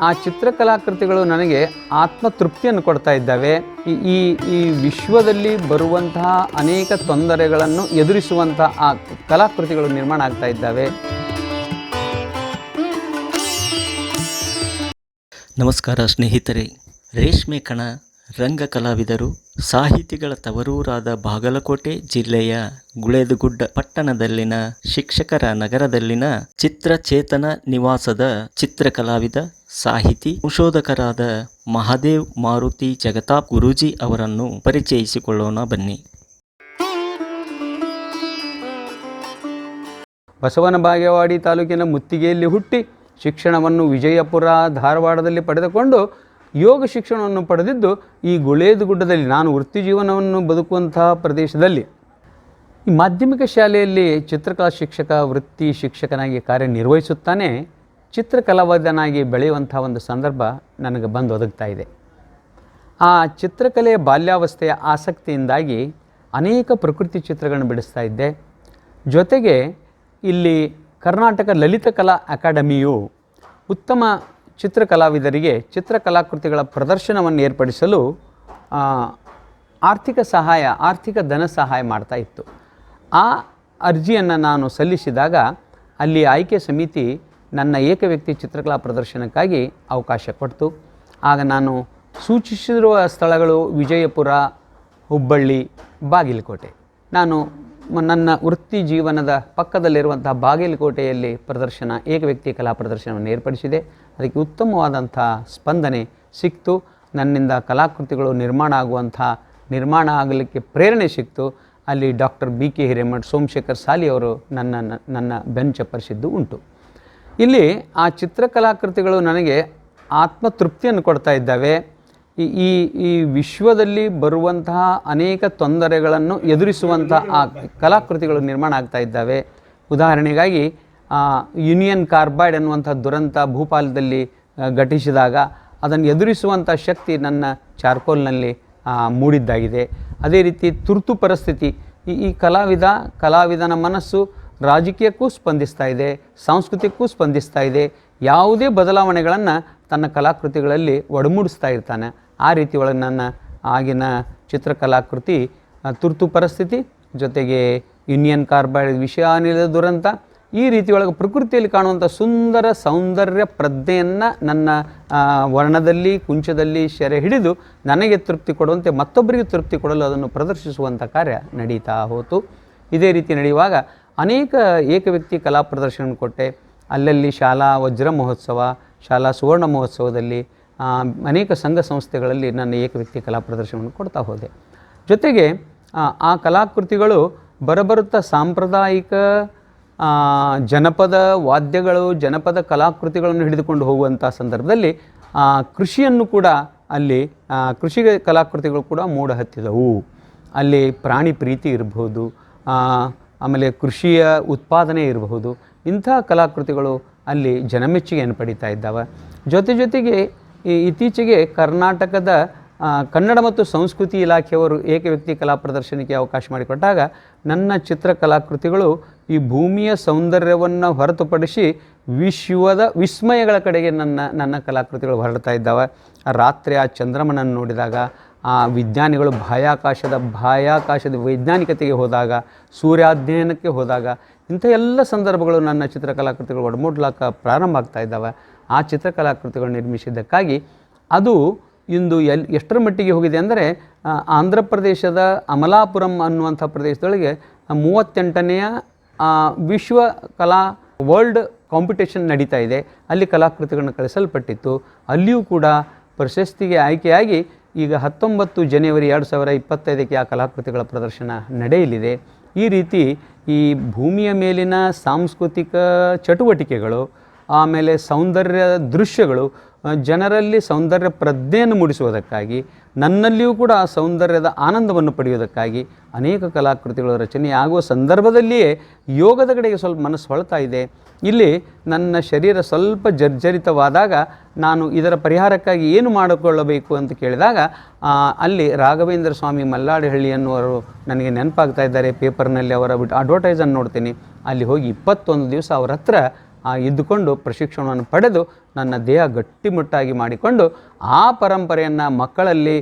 ಆ ಚಿತ್ರಕಲಾಕೃತಿಗಳು ನನಗೆ ಆತ್ಮತೃಪ್ತಿಯನ್ನು ಕೊಡ್ತಾ ಇದ್ದಾವೆ. ಈ- ಈ ವಿಶ್ವದಲ್ಲಿ ಬರುವಂತಹ ಅನೇಕ ತೊಂದರೆಗಳನ್ನು ಎದುರಿಸುವಂತಹ ಆ ಕಲಾಕೃತಿಗಳು ನಿರ್ಮಾಣ ಆಗ್ತಾ ಇದ್ದಾವೆ. ನಮಸ್ಕಾರ ಸ್ನೇಹಿತರೆ, ರೇಷ್ಮೆ ಕಣ ರಂಗ ಕಲಾವಿದರು ಸಾಹಿತಿಗಳ ತವರೂರಾದ ಬಾಗಲಕೋಟೆ ಜಿಲ್ಲೆಯ ಗುಳೆದುಗುಡ್ಡ ಪಟ್ಟಣದಲ್ಲಿನ ಶಿಕ್ಷಕರ ನಗರದಲ್ಲಿನ ಚಿತ್ರಚೇತನ ನಿವಾಸದ ಚಿತ್ರಕಲಾವಿದ, ಸಾಹಿತಿ, ಸಂಶೋಧಕರಾದ ಮಹಾದೇವ್ ಮಾರುತಿ ಜಗತಾಪ್ ಗುರೂಜಿ ಅವರನ್ನು ಪರಿಚಯಿಸಿಕೊಳ್ಳೋಣ ಬನ್ನಿ. ಬಸವನ ಬಾಗೇವಾಡಿ ತಾಲೂಕಿನ ಮುತ್ತಿಗೆಯಲ್ಲಿ ಹುಟ್ಟಿ ಶಿಕ್ಷಣವನ್ನು ವಿಜಯಪುರ, ಧಾರವಾಡದಲ್ಲಿ ಪಡೆದುಕೊಂಡು ಯೋಗ ಶಿಕ್ಷಣವನ್ನು ಪಡೆದಿದ್ದು ಈ ಗುಳೇದು ಗುಡ್ಡದಲ್ಲಿ ನಾನು ವೃತ್ತಿ ಜೀವನವನ್ನು ಬದುಕುವಂತಹ ಪ್ರದೇಶದಲ್ಲಿ ಈ ಮಾಧ್ಯಮಿಕ ಶಾಲೆಯಲ್ಲಿ ಚಿತ್ರಕಲಾ ಶಿಕ್ಷಕ, ವೃತ್ತಿ ಶಿಕ್ಷಕನಾಗಿ ಕಾರ್ಯನಿರ್ವಹಿಸುತ್ತಾನೆ, ಚಿತ್ರಕಲಾವಿದನಾಗಿ ಬೆಳೆಯುವಂಥ ಒಂದು ಸಂದರ್ಭ ನನಗೆ ಬಂದು ಒದಗ್ತಾ ಇದೆ. ಆ ಚಿತ್ರಕಲೆಯ ಬಾಲ್ಯಾವಸ್ಥೆಯ ಆಸಕ್ತಿಯಿಂದಾಗಿ ಅನೇಕ ಪ್ರಕೃತಿ ಚಿತ್ರಗಳನ್ನು ಬಿಡಿಸ್ತಾ ಇದ್ದೆ. ಜೊತೆಗೆ ಇಲ್ಲಿ ಕರ್ನಾಟಕ ಲಲಿತ ಕಲಾ ಅಕಾಡೆಮಿಯು ಉತ್ತಮ ಚಿತ್ರಕಲಾವಿದರಿಗೆ ಚಿತ್ರಕಲಾಕೃತಿಗಳ ಪ್ರದರ್ಶನವನ್ನು ಏರ್ಪಡಿಸಲು ಆರ್ಥಿಕ ಸಹಾಯ, ಆರ್ಥಿಕ ಧನ ಸಹಾಯ ಮಾಡ್ತಾ ಇತ್ತು. ಆ ಅರ್ಜಿಯನ್ನು ನಾನು ಸಲ್ಲಿಸಿದಾಗ ಅಲ್ಲಿ ಆಯ್ಕೆ ಸಮಿತಿ ನನ್ನ ಏಕವ್ಯಕ್ತಿ ಚಿತ್ರಕಲಾ ಪ್ರದರ್ಶನಕ್ಕಾಗಿ ಅವಕಾಶ ಕೊಡ್ತು. ಆಗ ನಾನು ಸೂಚಿಸಿರುವ ಸ್ಥಳಗಳು ವಿಜಯಪುರ, ಹುಬ್ಬಳ್ಳಿ, ಬಾಗಿಲಕೋಟೆ. ನಾನು ನನ್ನ ವೃತ್ತಿ ಜೀವನದ ಪಕ್ಕದಲ್ಲಿರುವಂತಹ ಬಾಗಲಕೋಟೆಯಲ್ಲಿ ಪ್ರದರ್ಶನ, ಏಕ ವ್ಯಕ್ತಿ ಕಲಾ ಪ್ರದರ್ಶನವನ್ನು ಏರ್ಪಡಿಸಿದೆ. ಅದಕ್ಕೆ ಉತ್ತಮವಾದಂಥ ಸ್ಪಂದನೆ ಸಿಕ್ತು. ನನ್ನಿಂದ ಕಲಾಕೃತಿಗಳು ನಿರ್ಮಾಣ ಆಗುವಂಥ, ನಿರ್ಮಾಣ ಆಗಲಿಕ್ಕೆ ಪ್ರೇರಣೆ ಸಿಕ್ತು. ಅಲ್ಲಿ doctor B K Hiremath, Somashekhar Sali ಅವರು ನನ್ನ ನನ್ನ ಬೆನ್ನು ಚಪ್ಪರಿಸಿದ್ದು ಉಂಟು. ಇಲ್ಲಿ ಆ ಚಿತ್ರಕಲಾಕೃತಿಗಳು ನನಗೆ ಆತ್ಮತೃಪ್ತಿಯನ್ನು ಕೊಡ್ತಾ ಇದ್ದಾವೆ. ಈ ಈ ವಿಶ್ವದಲ್ಲಿ ಬರುವಂತಹ ಅನೇಕ ತೊಂದರೆಗಳನ್ನು ಎದುರಿಸುವಂಥ ಆ ಕಲಾಕೃತಿಗಳು ನಿರ್ಮಾಣ ಆಗ್ತಾ ಇದ್ದಾವೆ. ಉದಾಹರಣೆಗಾಗಿ ಯೂನಿಯನ್ ಕಾರ್ಬೈಡ್ ಅನ್ನುವಂಥ ದುರಂತ ಭೂಪಾಲದಲ್ಲಿ ಘಟಿಸಿದಾಗ ಅದನ್ನು ಎದುರಿಸುವಂಥ ಶಕ್ತಿ ನನ್ನ ಚಾರ್ಕೋಲ್ನಲ್ಲಿ ಮೂಡಿದ್ದಾಗಿದೆ. ಅದೇ ರೀತಿ ತುರ್ತು ಪರಿಸ್ಥಿತಿ, ಈ ಈ ಕಲಾವಿದ, ಕಲಾವಿದನ ಮನಸ್ಸು ರಾಜಕೀಯಕ್ಕೂ ಸ್ಪಂದಿಸ್ತಾ ಇದೆ, ಸಾಂಸ್ಕೃತಿಕಕ್ಕೂ ಸ್ಪಂದಿಸ್ತಾ ಇದೆ, ಯಾವುದೇ ಬದಲಾವಣೆಗಳನ್ನು ತನ್ನ ಕಲಾಕೃತಿಗಳಲ್ಲಿ ಒಡಮೂಡಿಸ್ತಾ ಇರ್ತಾನೆ. ಆ ರೀತಿ ಒಳಗೆ ನನ್ನ ಆಗಿನ ಚಿತ್ರಕಲಾಕೃತಿ ತುರ್ತು ಪರಿಸ್ಥಿತಿ ಜೊತೆಗೆ ಯೂನಿಯನ್ ಕಾರ್ಬೈಡ್ ವಿಷಾನಿಲದ ದುರಂತ, ಈ ರೀತಿ ಒಳಗೆ ಪ್ರಕೃತಿಯಲ್ಲಿ ಕಾಣುವಂಥ ಸುಂದರ ಸೌಂದರ್ಯ ಪ್ರಜ್ಞೆಯನ್ನು ನನ್ನ ವರ್ಣದಲ್ಲಿ, ಕುಂಚದಲ್ಲಿ ಸೆರೆ ಹಿಡಿದು ನನಗೆ ತೃಪ್ತಿ ಕೊಡುವಂತೆ ಮತ್ತೊಬ್ಬರಿಗೆ ತೃಪ್ತಿ ಕೊಡಲು ಅದನ್ನು ಪ್ರದರ್ಶಿಸುವಂಥ ಕಾರ್ಯ ನಡೀತಾ ಹೋತು. ಇದೇ ರೀತಿ ನಡೆಯುವಾಗ ಅನೇಕ ಏಕವ್ಯಕ್ತಿ ಕಲಾ ಪ್ರದರ್ಶನ ಕೊಟ್ಟೆ. ಅಲ್ಲಲ್ಲಿ ಶಾಲಾ ವಜ್ರ ಮಹೋತ್ಸವ, ಶಾಲಾ ಸುವರ್ಣ ಮಹೋತ್ಸವದಲ್ಲಿ ಅನೇಕ ಸಂಘ ಸಂಸ್ಥೆಗಳಲ್ಲಿ ನನ್ನ ಏಕವ್ಯಕ್ತಿ ಕಲಾ ಪ್ರದರ್ಶನವನ್ನು ಕೊಡ್ತಾ ಹೋದೆ. ಜೊತೆಗೆ ಆ, ಕಲಾಕೃತಿಗಳು ಬರಬರುತ್ತಾ ಸಾಂಪ್ರದಾಯಿಕ ಜನಪದ ವಾದ್ಯಗಳು ಜನಪದ ಕಲಾಕೃತಿಗಳನ್ನು ಹಿಡಿದುಕೊಂಡು ಹೋಗುವಂಥ ಸಂದರ್ಭದಲ್ಲಿ ಕೃಷಿಯನ್ನು ಕೂಡ ಅಲ್ಲಿ ಕೃಷಿ ಕಲಾಕೃತಿಗಳು ಕೂಡ ಮೂಡ ಹತ್ತಿದವು. ಅಲ್ಲಿ ಪ್ರಾಣಿ ಪ್ರೀತಿ ಇರಬಹುದು ಆಮೇಲೆ ಕೃಷಿಯ ಉತ್ಪಾದನೆ ಇರಬಹುದು ಇಂಥ ಕಲಾಕೃತಿಗಳು ಅಲ್ಲಿ ಜನಮೆಚ್ಚುಗೆಯನ್ನು ಪಡೀತಾ ಇದ್ದಾವೆ. ಜೊತೆ ಜೊತೆಗೆ ಇತ್ತೀಚೆಗೆ ಕರ್ನಾಟಕದ ಕನ್ನಡ ಮತ್ತು ಸಂಸ್ಕೃತಿ ಇಲಾಖೆಯವರು ಏಕವ್ಯಕ್ತಿ ಕಲಾ ಪ್ರದರ್ಶನಕ್ಕೆ ಅವಕಾಶ ಮಾಡಿಕೊಟ್ಟಾಗ, ನನ್ನ ಚಿತ್ರಕಲಾಕೃತಿಗಳು ಈ ಭೂಮಿಯ ಸೌಂದರ್ಯವನ್ನು ಹೊರತುಪಡಿಸಿ ವಿಶ್ವದ, ವಿಸ್ಮಯಗಳ ಕಡೆಗೆ ನನ್ನ ನನ್ನ ಕಲಾಕೃತಿಗಳು ಹೊರಡ್ತಾ ಇದ್ದಾವೆ. ರಾತ್ರಿ ಆ ಚಂದ್ರಮನನ್ನು ನೋಡಿದಾಗ, ಆ ವಿಜ್ಞಾನಿಗಳು ಬಾಹ್ಯಾಕಾಶದ ಬಾಹ್ಯಾಕಾಶದ ವೈಜ್ಞಾನಿಕತೆಗೆ ಹೋದಾಗ, ಸೂರ್ಯಾಧ್ಯಯನಕ್ಕೆ ಹೋದಾಗ ಇಂಥ ಎಲ್ಲ ಸಂದರ್ಭಗಳು ನನ್ನ ಚಿತ್ರಕಲಾಕೃತಿಗಳು ಒಡಮೂಡ್ಲಾಕ ಪ್ರಾರಂಭ ಆಗ್ತಾ ಇದ್ದಾವೆ. ಆ ಚಿತ್ರಕಲಾಕೃತಿಗಳನ್ನು ನಿರ್ಮಿಸಿದ್ದಕ್ಕಾಗಿ ಅದು ಇಂದು ಎಲ್ ಎಷ್ಟರ ಮಟ್ಟಿಗೆ ಹೋಗಿದೆ ಅಂದರೆ ಆಂಧ್ರ ಪ್ರದೇಶದ ಅಮಲಾಪುರಂ ಅನ್ನುವಂಥ ಪ್ರದೇಶದೊಳಗೆ ಮೂವತ್ತೆಂಟನೆಯ ವಿಶ್ವ ಕಲಾ ವರ್ಲ್ಡ್ ಕಾಂಪಿಟೇಷನ್ ನಡೀತಾ ಇದೆ. ಅಲ್ಲಿ ಕಲಾಕೃತಿಗಳನ್ನು ಕಳಿಸಲ್ಪಟ್ಟಿತ್ತು. ಅಲ್ಲಿಯೂ ಕೂಡ ಪ್ರಶಸ್ತಿಗೆ ಆಯ್ಕೆಯಾಗಿ ಈಗ ಹತ್ತೊಂಬತ್ತು ಜನವರಿ ಎರಡು ಸಾವಿರ ಇಪ್ಪತ್ತೈದಕ್ಕೆ ಆ ಕಲಾಕೃತಿಗಳ ಪ್ರದರ್ಶನ ನಡೆಯಲಿದೆ. ಈ ರೀತಿ ಈ ಭೂಮಿಯ ಮೇಲಿನ ಸಾಂಸ್ಕೃತಿಕ ಚಟುವಟಿಕೆಗಳು ಆಮೇಲೆ ಸೌಂದರ್ಯ ದೃಶ್ಯಗಳು ಜನರಲ್ಲಿ ಸೌಂದರ್ಯ ಪ್ರಜ್ಞೆಯನ್ನು ಮೂಡಿಸುವುದಕ್ಕಾಗಿ, ನನ್ನಲ್ಲಿಯೂ ಕೂಡ ಆ ಸೌಂದರ್ಯದ ಆನಂದವನ್ನು ಪಡೆಯುವುದಕ್ಕಾಗಿ ಅನೇಕ ಕಲಾಕೃತಿಗಳ ರಚನೆ ಆಗುವ ಸಂದರ್ಭದಲ್ಲಿಯೇ ಯೋಗದ ಕಡೆಗೆ ಸ್ವಲ್ಪ ಮನಸ್ಸು ಹೊಳ್ತಾ ಇದೆ. ಇಲ್ಲಿ ನನ್ನ ಶರೀರ ಸ್ವಲ್ಪ ಜರ್ಜರಿತವಾದಾಗ ನಾನು ಇದರ ಪರಿಹಾರಕ್ಕಾಗಿ ಏನು ಮಾಡಿಕೊಳ್ಳಬೇಕು ಅಂತ ಕೇಳಿದಾಗ ಅಲ್ಲಿ ರಾಘವೇಂದ್ರ ಸ್ವಾಮಿ ಮಲ್ಲಾಡಹಳ್ಳಿ ಅನ್ನುವರು ನನಗೆ ನೆನಪಾಗ್ತಾ ಇದ್ದಾರೆ. ಪೇಪರ್ನಲ್ಲಿ ಅವರ ಬಿಟ್ಟು ಅಡ್ವರ್ಟೈಸನ್ನು ನೋಡ್ತೀನಿ. ಅಲ್ಲಿ ಹೋಗಿ ಇಪ್ಪತ್ತೊಂದು ದಿವಸ ಅವರ ಹತ್ರ ಇದ್ದುಕೊಂಡು ಪ್ರಶಿಕ್ಷಣವನ್ನು ಪಡೆದು ನನ್ನ ದೇಹ ಗಟ್ಟಿಮುಟ್ಟಾಗಿ ಮಾಡಿಕೊಂಡು ಆ ಪರಂಪರೆಯನ್ನು ಮಕ್ಕಳಲ್ಲಿ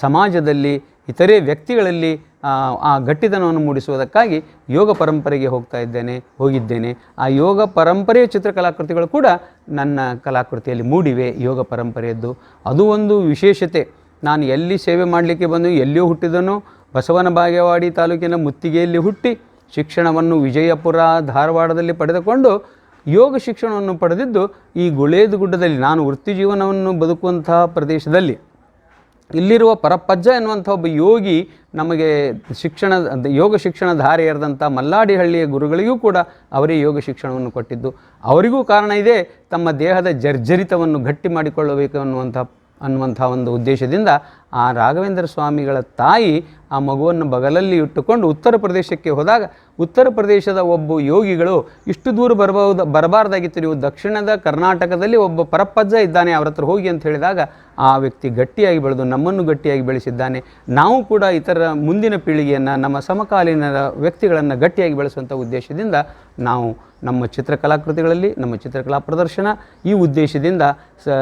ಸಮಾಜದಲ್ಲಿ, ಇತರೆ ವ್ಯಕ್ತಿಗಳಲ್ಲಿ ಆ ಗಟ್ಟಿತನವನ್ನು ಮೂಡಿಸುವುದಕ್ಕಾಗಿ ಯೋಗ ಪರಂಪರೆಗೆ ಹೋಗ್ತಾ ಇದ್ದೇನೆ, ಹೋಗಿದ್ದೇನೆ. ಆ ಯೋಗ ಪರಂಪರೆಯ ಚಿತ್ರಕಲಾಕೃತಿಗಳು ಕೂಡ ನನ್ನ ಕಲಾಕೃತಿಯಲ್ಲಿ ಮೂಡಿವೆ, ಯೋಗ ಪರಂಪರೆಯದ್ದು. ಅದು ಒಂದು ವಿಶೇಷತೆ. ನಾನು ಎಲ್ಲಿ ಸೇವೆ ಮಾಡಲಿಕ್ಕೆ ಬಂದು, ಎಲ್ಲಿಯೂ ಹುಟ್ಟಿದನು, ಬಸವನ ಬಾಗೇವಾಡಿ ತಾಲೂಕಿನ ಮುತ್ತಿಗೆಯಲ್ಲಿ ಹುಟ್ಟಿ, ಶಿಕ್ಷಣವನ್ನು ವಿಜಯಪುರ, ಧಾರವಾಡದಲ್ಲಿ ಪಡೆದುಕೊಂಡು ಯೋಗ ಶಿಕ್ಷಣವನ್ನು ಪಡೆದಿದ್ದು ಈ ಗುಳೇದು ಗುಡ್ಡದಲ್ಲಿ ನಾನು ವೃತ್ತಿ ಜೀವನವನ್ನು ಬದುಕುವಂತಹ ಪ್ರದೇಶದಲ್ಲಿ ಇಲ್ಲಿರುವ ಪರಪ್ಪಜ್ಜ ಎನ್ನುವಂಥ ಒಬ್ಬ ಯೋಗಿ ನಮಗೆ ಶಿಕ್ಷಣ ಯೋಗ ಶಿಕ್ಷಣ ಧಾರೆ ಎರೆದಂಥ ಮಲ್ಲಾಡಿಹಳ್ಳಿಯ ಗುರುಗಳಿಗೂ ಕೂಡ ಅವರೇ ಯೋಗ ಶಿಕ್ಷಣವನ್ನು ಕೊಟ್ಟಿದ್ದು. ಅವರಿಗೂ ಕಾರಣ ಇದೆ, ತಮ್ಮ ದೇಹದ ಜರ್ಜರಿತವನ್ನು ಗಟ್ಟಿ ಮಾಡಿಕೊಳ್ಳಬೇಕು ಅನ್ನುವಂಥ ಅನ್ನುವಂಥ ಒಂದು ಉದ್ದೇಶದಿಂದ ಆ ರಾಘವೇಂದ್ರ ಸ್ವಾಮಿಗಳ ತಾಯಿ ಆ ಮಗುವನ್ನು ಬಗಲಲ್ಲಿ ಇಟ್ಟುಕೊಂಡು ಉತ್ತರ ಪ್ರದೇಶಕ್ಕೆ ಹೋದಾಗ, ಉತ್ತರ ಪ್ರದೇಶದ ಒಬ್ಬ ಯೋಗಿಗಳು ಇಷ್ಟು ದೂರ ಬರಬಹುದು, ಬರಬಾರ್ದಾಗಿತ್ತು, ನೀವು ದಕ್ಷಿಣದ ಕರ್ನಾಟಕದಲ್ಲಿ ಒಬ್ಬ ಪರಪ್ಪಜ್ಜ ಇದ್ದಾನೆ, ಅವರ ಹತ್ರ ಹೋಗಿ ಅಂತ ಹೇಳಿದಾಗ ಆ ವ್ಯಕ್ತಿ ಗಟ್ಟಿಯಾಗಿ ಬೆಳೆದು ನಮ್ಮನ್ನು ಗಟ್ಟಿಯಾಗಿ ಬೆಳೆಸಿದ್ದಾನೆ. ನಾವು ಕೂಡ ಇತರ ಮುಂದಿನ ಪೀಳಿಗೆಯನ್ನು, ನಮ್ಮ ಸಮಕಾಲೀನ ವ್ಯಕ್ತಿಗಳನ್ನು ಗಟ್ಟಿಯಾಗಿ ಬೆಳೆಸುವಂಥ ಉದ್ದೇಶದಿಂದ ನಾವು ನಮ್ಮ ಚಿತ್ರಕಲಾಕೃತಿಗಳಲ್ಲಿ, ನಮ್ಮ ಚಿತ್ರಕಲಾ ಪ್ರದರ್ಶನ ಈ ಉದ್ದೇಶದಿಂದ ಸ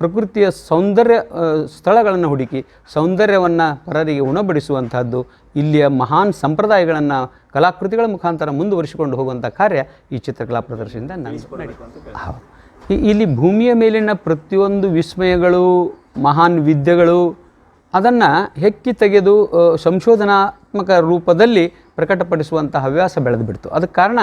ಪ್ರಕೃತಿಯ ಸೌಂದರ್ಯ ಸ್ಥಳಗಳನ್ನು ಹುಡುಕಿ ಸೌಂದರ್ಯವನ್ನು ಪರರಿಗೆ ಉಣಬಡಿಸುವಂತಹದ್ದು, ಇಲ್ಲಿಯ ಮಹಾನ್ ಸಂಪ್ರದಾಯಗಳನ್ನು ಕಲಾಕೃತಿಗಳ ಮುಖಾಂತರ ಮುಂದುವರಿಸಿಕೊಂಡು ಹೋಗುವಂಥ ಕಾರ್ಯ ಈ ಚಿತ್ರಕಲಾ ಪ್ರದರ್ಶನದಿಂದ. ಹೌದು. ಇಲ್ಲಿ ಭೂಮಿಯ ಮೇಲಿನ ಪ್ರತಿಯೊಂದು ವಿಸ್ಮಯಗಳು, ಮಹಾನ್ ವಿದ್ಯೆಗಳು, ಅದನ್ನು ಹೆಕ್ಕಿ ತೆಗೆದು ಸಂಶೋಧನಾತ್ಮಕ ರೂಪದಲ್ಲಿ ಪ್ರಕಟಪಡಿಸುವಂಥ ಹವ್ಯಾಸ ಬೆಳೆದು ಬಿಡ್ತು ಅದಕ್ಕೆ ಕಾರಣ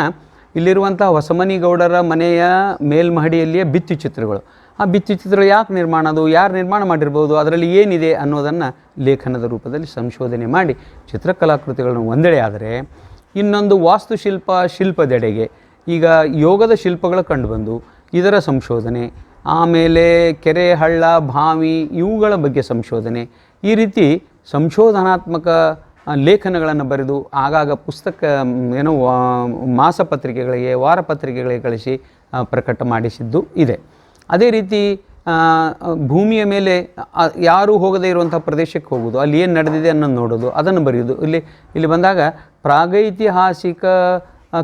ಇಲ್ಲಿರುವಂಥ ಹೊಸಮನಿಗೌಡರ ಮನೆಯ ಮೇಲ್ಮಹಡಿಯಲ್ಲಿಯೇ ಭಿತ್ತಿ ಚಿತ್ರಗಳು. ಆ ಭಿತ್ತಿ ಚಿತ್ರ ಯಾಕೆ ನಿರ್ಮಾಣ ಅದು? ಯಾರು ನಿರ್ಮಾಣ ಮಾಡಿರ್ಬೋದು? ಅದರಲ್ಲಿ ಏನಿದೆ ಅನ್ನೋದನ್ನು ಲೇಖನದ ರೂಪದಲ್ಲಿ ಸಂಶೋಧನೆ ಮಾಡಿ ಚಿತ್ರಕಲಾಕೃತಿಗಳನ್ನು ಒಂದೆಡೆ ಆದರೆ ಇನ್ನೊಂದು ವಾಸ್ತುಶಿಲ್ಪ ಶಿಲ್ಪದೆಡೆಗೆ ಈಗ ಯೋಗದ ಶಿಲ್ಪಗಳು ಕಂಡುಬಂದು ಇದರ ಸಂಶೋಧನೆ, ಆಮೇಲೆ ಕೆರೆ, ಹಳ್ಳ, ಬಾವಿ ಇವುಗಳ ಬಗ್ಗೆ ಸಂಶೋಧನೆ. ಈ ರೀತಿ ಸಂಶೋಧನಾತ್ಮಕ ಲೇಖನಗಳನ್ನು ಬರೆದು ಆಗಾಗ ಪುಸ್ತಕ ಏನೋ ಮಾಸಪತ್ರಿಕೆಗಳಿಗೆ ವಾರಪತ್ರಿಕೆಗಳಿಗೆ ಕಳಿಸಿ ಪ್ರಕಟ ಮಾಡಿಸಿದ್ದು ಇದೆ. ಅದೇ ರೀತಿ ಭೂಮಿಯ ಮೇಲೆ ಯಾರೂ ಹೋಗದೇ ಇರುವಂಥ ಪ್ರದೇಶಕ್ಕೆ ಹೋಗೋದು ಅಲ್ಲಿ ಏನು ನಡೆದಿದೆ ಅನ್ನೋದು ನೋಡೋದು, ಅದನ್ನು ಬರೆಯೋದು ಇಲ್ಲಿ ಇಲ್ಲಿ ಬಂದಾಗ, ಪ್ರಾಗೈತಿಹಾಸಿಕ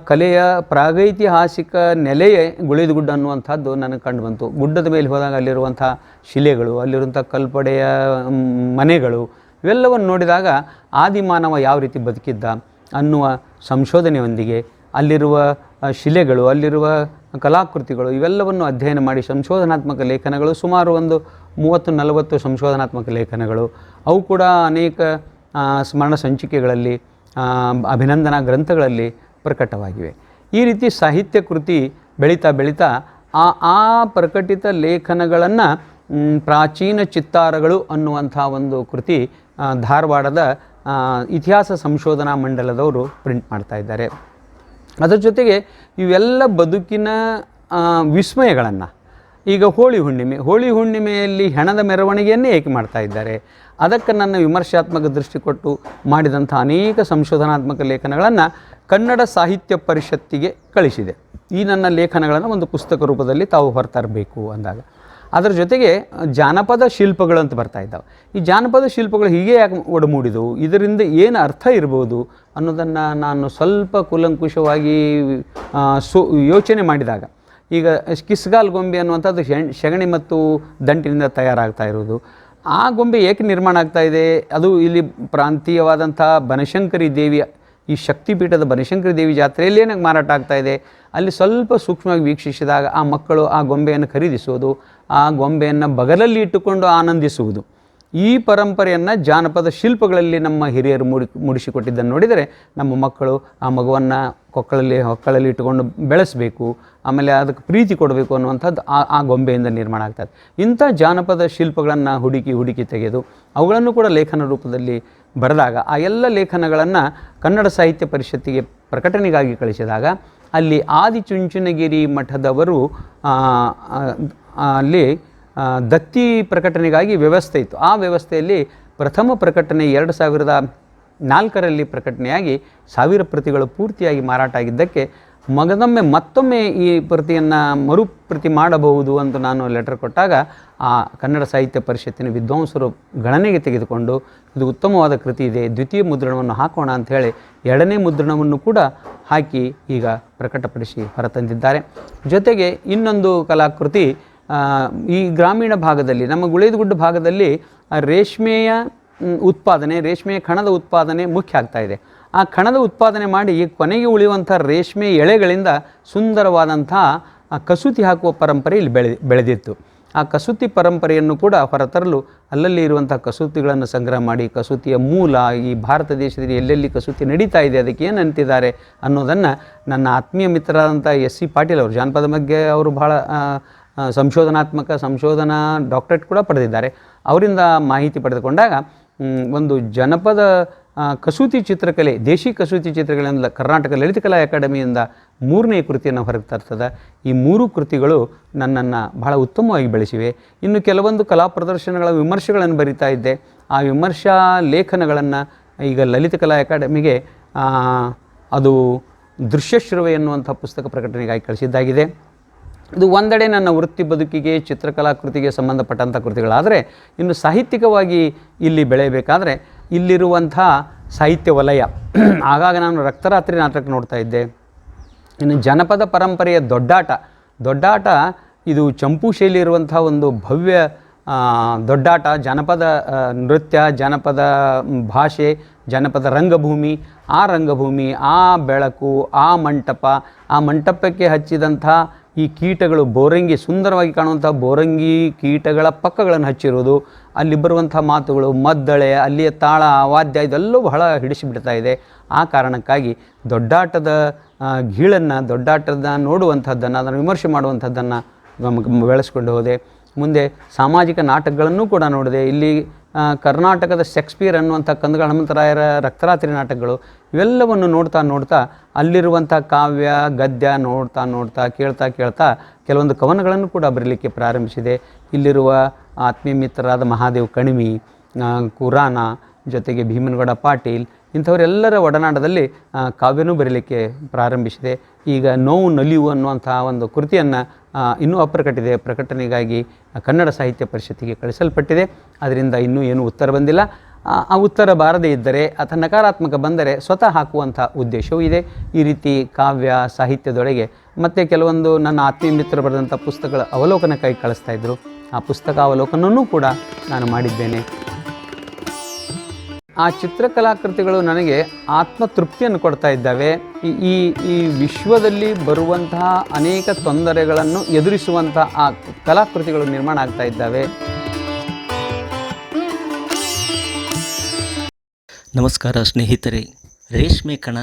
ಕಲೆಯ, ಪ್ರಾಗೈತಿಹಾಸಿಕ ನೆಲೆಯೇ ಗುಳಿದ ಗುಡ್ಡ ಅನ್ನುವಂಥದ್ದು ನನಗೆ ಕಂಡು ಬಂತು. ಗುಡ್ಡದ ಮೇಲೆ ಹೋದಾಗ ಅಲ್ಲಿರುವಂಥ ಶಿಲೆಗಳು ಅಲ್ಲಿರುವಂಥ ಕಲ್ಪಡೆಯ ಮನೆಗಳು ಇವೆಲ್ಲವನ್ನು ನೋಡಿದಾಗ ಆದಿಮಾನವ ಯಾವ ರೀತಿ ಬದುಕಿದ್ದ ಅನ್ನುವ ಸಂಶೋಧನೆಯೊಂದಿಗೆ ಅಲ್ಲಿರುವ ಶಿಲೆಗಳು, ಅಲ್ಲಿರುವ ಕಲಾಕೃತಿಗಳು ಇವೆಲ್ಲವನ್ನು ಅಧ್ಯಯನ ಮಾಡಿ ಸಂಶೋಧನಾತ್ಮಕ ಲೇಖನಗಳು ಸುಮಾರು ಒಂದು ಮೂವತ್ತು, ನಲವತ್ತು ಸಂಶೋಧನಾತ್ಮಕ ಲೇಖನಗಳು. ಅವು ಕೂಡ ಅನೇಕ ಸ್ಮರಣ ಸಂಚಿಕೆಗಳಲ್ಲಿ ಅಭಿನಂದನಾ ಗ್ರಂಥಗಳಲ್ಲಿ ಪ್ರಕಟವಾಗಿವೆ. ಈ ರೀತಿ ಸಾಹಿತ್ಯ ಕೃತಿ ಬೆಳೀತಾ ಬೆಳೀತಾ ಆ ಆ ಪ್ರಕಟಿತ ಲೇಖನಗಳನ್ನು ಪ್ರಾಚೀನ ಚಿತ್ತಾರಗಳು ಅನ್ನುವಂಥ ಒಂದು ಕೃತಿ ಧಾರವಾಡದ ಇತಿಹಾಸ ಸಂಶೋಧನಾ ಮಂಡಲದವರು ಪ್ರಿಂಟ್ ಮಾಡ್ತಾ ಇದ್ದಾರೆ. ಅದರ ಜೊತೆಗೆ ಇವೆಲ್ಲ ಬದುಕಿನ ವಿಸ್ಮಯಗಳನ್ನು, ಈಗ ಹೋಳಿ ಹುಣ್ಣಿಮೆ, ಹೋಳಿ ಹುಣ್ಣಿಮೆಯಲ್ಲಿ ಹೆಣದ ಮೆರವಣಿಗೆಯನ್ನೇ ಏಕೆ ಮಾಡ್ತಾ ಇದ್ದಾರೆ? ಅದಕ್ಕೆ ನನ್ನ ವಿಮರ್ಶಾತ್ಮಕ ದೃಷ್ಟಿ ಕೊಟ್ಟು ಮಾಡಿದಂಥ ಅನೇಕ ಸಂಶೋಧನಾತ್ಮಕ ಲೇಖನಗಳನ್ನು ಕನ್ನಡ ಸಾಹಿತ್ಯ ಪರಿಷತ್ತಿಗೆ ಕಳಿಸಿದೆ. ಈ ನನ್ನ ಲೇಖನಗಳನ್ನು ಒಂದು ಪುಸ್ತಕ ರೂಪದಲ್ಲಿ ತಾವು ಹೊರತರಬೇಕು ಅಂದಾಗ. ಅದರ ಜೊತೆಗೆ ಜಾನಪದ ಶಿಲ್ಪಗಳು ಅಂತ ಬರ್ತಾ ಇದ್ದಾವೆ. ಈ ಜಾನಪದ ಶಿಲ್ಪಗಳು ಹೀಗೆ ಯಾಕೆ ಒಡಮೂಡಿದವು? ಇದರಿಂದ ಏನು ಅರ್ಥ ಇರ್ಬೋದು ಅನ್ನೋದನ್ನು ನಾನು ಸ್ವಲ್ಪ ಕುಲಂಕುಷವಾಗಿ ಸೋ, ಯೋಚನೆ ಮಾಡಿದಾಗ. ಈಗ ಕಿಸ್ಗಾಲ್ ಗೊಂಬೆ ಅನ್ನುವಂಥದ್ದು ಶಗಣಿ ಮತ್ತು ದಂಟಿನಿಂದ ತಯಾರಾಗ್ತಾ ಇರೋದು ಆ ಗೊಂಬೆ ಏಕೆ ನಿರ್ಮಾಣ ಆಗ್ತಾ ಇದೆ? ಅದು ಇಲ್ಲಿ ಪ್ರಾಂತೀಯವಾದಂಥ ಬನಶಂಕರಿ ದೇವಿಯ ಈ ಶಕ್ತಿಪೀಠದ ಬನಶಂಕರಿ ದೇವಿ ಜಾತ್ರೆಯಲ್ಲಿ ಏನಕ್ಕೆ ಮಾರಾಟ ಆಗ್ತಾ ಇದೆ? ಅಲ್ಲಿ ಸ್ವಲ್ಪ ಸೂಕ್ಷ್ಮವಾಗಿ ವೀಕ್ಷಿಸಿದಾಗ ಆ ಮಕ್ಕಳು ಆ ಗೊಂಬೆಯನ್ನು ಖರೀದಿಸುವುದು ಆ ಗೊಂಬೆಯನ್ನು ಬಗಲಲ್ಲಿ ಇಟ್ಟುಕೊಂಡು ಆನಂದಿಸುವುದು. ಈ ಪರಂಪರೆಯನ್ನು ಜಾನಪದ ಶಿಲ್ಪಗಳಲ್ಲಿ ನಮ್ಮ ಹಿರಿಯರು ಮೂಡಿ, ಮೂಡಿಸಿಕೊಟ್ಟಿದ್ದನ್ನು ನೋಡಿದರೆ ನಮ್ಮ ಮಕ್ಕಳು ಆ ಮಗುವನ್ನು ಕೊಕ್ಕಳಲ್ಲಿ, ಹೊಕ್ಕಳಲ್ಲಿ ಇಟ್ಟುಕೊಂಡು ಬೆಳೆಸಬೇಕು, ಆಮೇಲೆ ಅದಕ್ಕೆ ಪ್ರೀತಿ ಕೊಡಬೇಕು ಅನ್ನುವಂಥದ್ದು ಆ ಆ ಗೊಂಬೆಯಿಂದ ನಿರ್ಮಾಣ ಆಗ್ತದೆ. ಇಂಥ ಜಾನಪದ ಶಿಲ್ಪಗಳನ್ನು ಹುಡುಕಿ ಹುಡುಕಿ ತೆಗೆದು ಅವುಗಳನ್ನು ಕೂಡ ಲೇಖನ ರೂಪದಲ್ಲಿ ಬರೆದಾಗ ಆ ಎಲ್ಲ ಲೇಖನಗಳನ್ನು ಕನ್ನಡ ಸಾಹಿತ್ಯ ಪರಿಷತ್ತಿಗೆ ಪ್ರಕಟಣೆಗಾಗಿ ಕಳಿಸಿದಾಗ ಅಲ್ಲಿ ಆದಿಚುಂಚನಗಿರಿ ಮಠದವರು ಅಲ್ಲಿ ದತ್ತಿ ಪ್ರಕಟಣೆಗಾಗಿ ವ್ಯವಸ್ಥೆ ಇತ್ತು. ಆ ವ್ಯವಸ್ಥೆಯಲ್ಲಿ ಪ್ರಥಮ ಪ್ರಕಟಣೆ ಎರಡು ಸಾವಿರದ ನಾಲ್ಕರಲ್ಲಿ ಪ್ರಕಟಣೆಯಾಗಿ ಸಾವಿರ ಪ್ರತಿಗಳು ಪೂರ್ತಿಯಾಗಿ ಮಾರಾಟ ಆಗಿದ್ದಕ್ಕೆ ಮಗದೊಮ್ಮೆ ಮತ್ತೊಮ್ಮೆ ಈ ಪ್ರತಿಯನ್ನು ಮರುಪ್ರತಿ ಮಾಡಬಹುದು ಅಂತ ನಾನು ಲೆಟರ್ ಕೊಟ್ಟಾಗ ಆ ಕನ್ನಡ ಸಾಹಿತ್ಯ ಪರಿಷತ್ತಿನ ವಿದ್ವಾಂಸರು ಗಣನೆಗೆ ತೆಗೆದುಕೊಂಡು, ಇದು ಉತ್ತಮವಾದ ಕೃತಿ ಇದೆ, ದ್ವಿತೀಯ ಮುದ್ರಣವನ್ನು ಹಾಕೋಣ ಅಂತ ಹೇಳಿ ಎರಡನೇ ಮುದ್ರಣವನ್ನು ಕೂಡ ಹಾಕಿ ಈಗ ಪ್ರಕಟಪಡಿಸಿ ಹೊರತಂದಿದ್ದಾರೆ. ಜೊತೆಗೆ ಇನ್ನೊಂದು ಕಲಾಕೃತಿ ಈ ಗ್ರಾಮೀಣ ಭಾಗದಲ್ಲಿ, ನಮ್ಮ ಗುಳೇದಗುಡ್ಡ ಭಾಗದಲ್ಲಿ ರೇಷ್ಮೆಯ ಉತ್ಪಾದನೆ, ರೇಷ್ಮೆಯ ಕಣದ ಉತ್ಪಾದನೆ ಮುಖ್ಯ ಆಗ್ತಾ ಇದೆ. ಆ ಕಣದ ಉತ್ಪಾದನೆ ಮಾಡಿ ಕೊನೆಗೆ ಉಳಿಯುವಂಥ ರೇಷ್ಮೆ ಎಳೆಗಳಿಂದ ಸುಂದರವಾದಂಥ ಕಸೂತಿ ಹಾಕುವ ಪರಂಪರೆ ಇಲ್ಲಿ ಬೆಳೆ, ಬೆಳೆದಿತ್ತು. ಆ ಕಸೂತಿ ಪರಂಪರೆಯನ್ನು ಕೂಡ ಹೊರತರಲು ಅಲ್ಲಲ್ಲಿ ಇರುವಂಥ ಕಸೂತಿಗಳನ್ನು ಸಂಗ್ರಹ ಮಾಡಿ, ಕಸೂತಿಯ ಮೂಲ ಈ ಭಾರತ ದೇಶದಲ್ಲಿ ಎಲ್ಲೆಲ್ಲಿ ಕಸೂತಿ ನಡೀತಾ ಇದೆ, ಅದಕ್ಕೆ ಏನು ಅಂತಿದ್ದಾರೆ ಅನ್ನೋದನ್ನು ನನ್ನ ಆತ್ಮೀಯ ಮಿತ್ರರಾದಂಥ ಎಸ್ ಸಿ ಪಾಟೀಲ್ ಅವರು, ಜಾನಪದ ಬಗ್ಗೆ ಅವರು ಬಹಳ ಸಂಶೋಧನಾತ್ಮಕ ಸಂಶೋಧನಾ ಡಾಕ್ಟರೇಟ್ ಕೂಡ ಪಡೆದಿದ್ದಾರೆ. ಅವರಿಂದ ಮಾಹಿತಿ ಪಡೆದುಕೊಂಡಾಗ ಒಂದು ಜನಪದ ಕಸೂತಿ ಚಿತ್ರಕಲೆ, ದೇಶಿ ಕಸೂತಿ ಚಿತ್ರಕಲೆಯಿಂದ ಕರ್ನಾಟಕ ಲಲಿತಕಲಾ ಅಕಾಡೆಮಿಯಿಂದ ಮೂರನೇ ಕೃತಿಯನ್ನು ಹೊರಗೆ ತರ್ತದೆ. ಈ ಮೂರು ಕೃತಿಗಳು ನನ್ನನ್ನು ಬಹಳ ಉತ್ತಮವಾಗಿ ಬೆಳೆಸಿವೆ. ಇನ್ನು ಕೆಲವೊಂದು ಕಲಾ ಪ್ರದರ್ಶನಗಳ ವಿಮರ್ಶೆಗಳನ್ನು ಬರಿತಾ ಇದ್ದೆ. ಆ ವಿಮರ್ಶಾ ಲೇಖನಗಳನ್ನು ಈಗ ಲಲಿತಕಲಾ ಅಕಾಡೆಮಿಗೆ ಅದು ದೃಶ್ಯಶ್ರವೆ ಎನ್ನುವಂಥ ಪುಸ್ತಕ ಪ್ರಕಟಣೆಗಾಗಿ ಕಳಿಸಿದ್ದಾಗಿದೆ. ಇದು ಒಂದೆಡೆ ನನ್ನ ವೃತ್ತಿ ಬದುಕಿಗೆ ಚಿತ್ರಕಲಾ ಕೃತಿಗೆ ಸಂಬಂಧಪಟ್ಟಂಥ ಕೃತಿಗಳಾದರೆ ಇನ್ನು ಸಾಹಿತ್ಯಿಕವಾಗಿ ಇಲ್ಲಿ ಬೆಳೆಯಬೇಕಾದ್ರೆ ಇಲ್ಲಿರುವಂಥ ಸಾಹಿತ್ಯ ವಲಯ. ಆಗಾಗ ನಾನು ರಕ್ತರಾತ್ರಿ ನಾಟಕ ನೋಡ್ತಾ ಇದ್ದೆ. ಇನ್ನು ಜನಪದ ಪರಂಪರೆಯ ದೊಡ್ಡಾಟ. ದೊಡ್ಡಾಟ ಇದು ಚಂಪು ಶೈಲಿ ಇರುವಂಥ ಒಂದು ಭವ್ಯ ದೊಡ್ಡಾಟ. ಜನಪದ ನೃತ್ಯ, ಜನಪದ ಭಾಷೆ, ಜನಪದ ರಂಗಭೂಮಿ, ಆ ರಂಗಭೂಮಿ, ಆ ಬೆಳಕು, ಆ ಮಂಟಪ, ಆ ಮಂಟಪಕ್ಕೆ ಹಚ್ಚಿದಂಥ ಈ ಕೀಟಗಳು ಬೋರಂಗಿ, ಸುಂದರವಾಗಿ ಕಾಣುವಂಥ ಬೋರಂಗಿ ಕೀಟಗಳ ಪಕ್ಕಗಳನ್ನು ಹಚ್ಚಿರೋದು. ಅಲ್ಲಿ ಬರುವಂಥ ಮಾತುಗಳು, ಮದ್ದಳೆ, ಅಲ್ಲಿಯ ತಾಳ, ವಾದ್ಯ ಇದೆಲ್ಲವೂ ಬಹಳ ಹಿಡಿಸಿಬಿಡ್ತಾ ಇದೆ. ಆ ಕಾರಣಕ್ಕಾಗಿ ದೊಡ್ಡಾಟದ ಗೀಳನ್ನು ದೊಡ್ಡಾಟದ ನೋಡುವಂಥದ್ದನ್ನು, ಅದನ್ನು ವಿಮರ್ಶೆ ಮಾಡುವಂಥದ್ದನ್ನು ಬೆಳೆಸ್ಕೊಂಡು ಹೋದೆ. ಮುಂದೆ ಸಾಮಾಜಿಕ ನಾಟಕಗಳನ್ನು ಕೂಡ ನೋಡಿದೆ. ಇಲ್ಲಿ ಕರ್ನಾಟಕದ ಶೇಕ್ಸ್ಪಿಯರ್ ಅನ್ನುವಂಥ ಕಂದಗಳ ಹನುಮಂತರಾಯರ ರಕ್ತರಾತ್ರಿ ನಾಟಕಗಳು ಇವೆಲ್ಲವನ್ನು ನೋಡ್ತಾ ನೋಡ್ತಾ ಅಲ್ಲಿರುವಂಥ ಕಾವ್ಯ, ಗದ್ಯ ನೋಡ್ತಾ ನೋಡ್ತಾ ಕೇಳ್ತಾ ಕೇಳ್ತಾ ಕೆಲವೊಂದು ಕವನಗಳನ್ನು ಕೂಡ ಬರೀಲಿಕ್ಕೆ ಪ್ರಾರಂಭಿಸಿದೆ. ಇಲ್ಲಿರುವ ಆತ್ಮೀಯ ಮಿತ್ರರಾದ ಮಹಾದೇವ್ ಕಣಿಮಿ ಕುರಾನ ಜೊತೆಗೆ ಭೀಮನಗೌಡ ಪಾಟೀಲ್ ಇಂಥವರೆಲ್ಲರ ಒಡನಾಟದಲ್ಲಿ ಕಾವ್ಯನೂ ಬರೀಲಿಕ್ಕೆ ಪ್ರಾರಂಭಿಸಿದೆ. ಈಗ ನೋವು ನಲಿವು ಅನ್ನುವಂಥ ಒಂದು ಕೃತಿಯನ್ನು ಇನ್ನೂ ಅಪ್ರಕಟಿದೆ. ಪ್ರಕಟಣೆಗಾಗಿ ಕನ್ನಡ ಸಾಹಿತ್ಯ ಪರಿಷತ್ತಿಗೆ ಕಳಿಸಲ್ಪಟ್ಟಿದೆ. ಅದರಿಂದ ಇನ್ನೂ ಏನೂ ಉತ್ತರ ಬಂದಿಲ್ಲ. ಆ ಉತ್ತರ ಬಾರದೇ ಇದ್ದರೆ ಅಥವಾ ನಕಾರಾತ್ಮಕ ಬಂದರೆ ಸ್ವತಃ ಹಾಕುವಂಥ ಉದ್ದೇಶವೂ ಇದೆ. ಈ ರೀತಿ ಕಾವ್ಯ, ಸಾಹಿತ್ಯದೊಳಗೆ ಮತ್ತು ಕೆಲವೊಂದು ನನ್ನ ಆತ್ಮೀಯ ಮಿತ್ರರು ಬರೆದಂಥ ಪುಸ್ತಕಗಳ ಅವಲೋಕನಕ್ಕಾಗಿ ಕಳಿಸ್ತಾ ಇದ್ದರು. ಆ ಪುಸ್ತಕ ಅವಲೋಕನವೂ ಕೂಡ ನಾನು ಮಾಡಿದ್ದೇನೆ. ಆ ಚಿತ್ರಕಲಾಕೃತಿಗಳು ನನಗೆ ಆತ್ಮತೃಪ್ತಿಯನ್ನು ಕೊಡ್ತಾ ಇದ್ದಾವೆ. ಈ ಈ ವಿಶ್ವದಲ್ಲಿ ಬರುವಂತಹ ಅನೇಕ ತೊಂದರೆಗಳನ್ನು ಎದುರಿಸುವಂತಹ ಆ ಕಲಾಕೃತಿಗಳು ನಿರ್ಮಾಣ ಆಗ್ತಾ ಇದ್ದಾವೆ. ನಮಸ್ಕಾರ ಸ್ನೇಹಿತರೆ, ರೇಷ್ಮೆ ಕಣ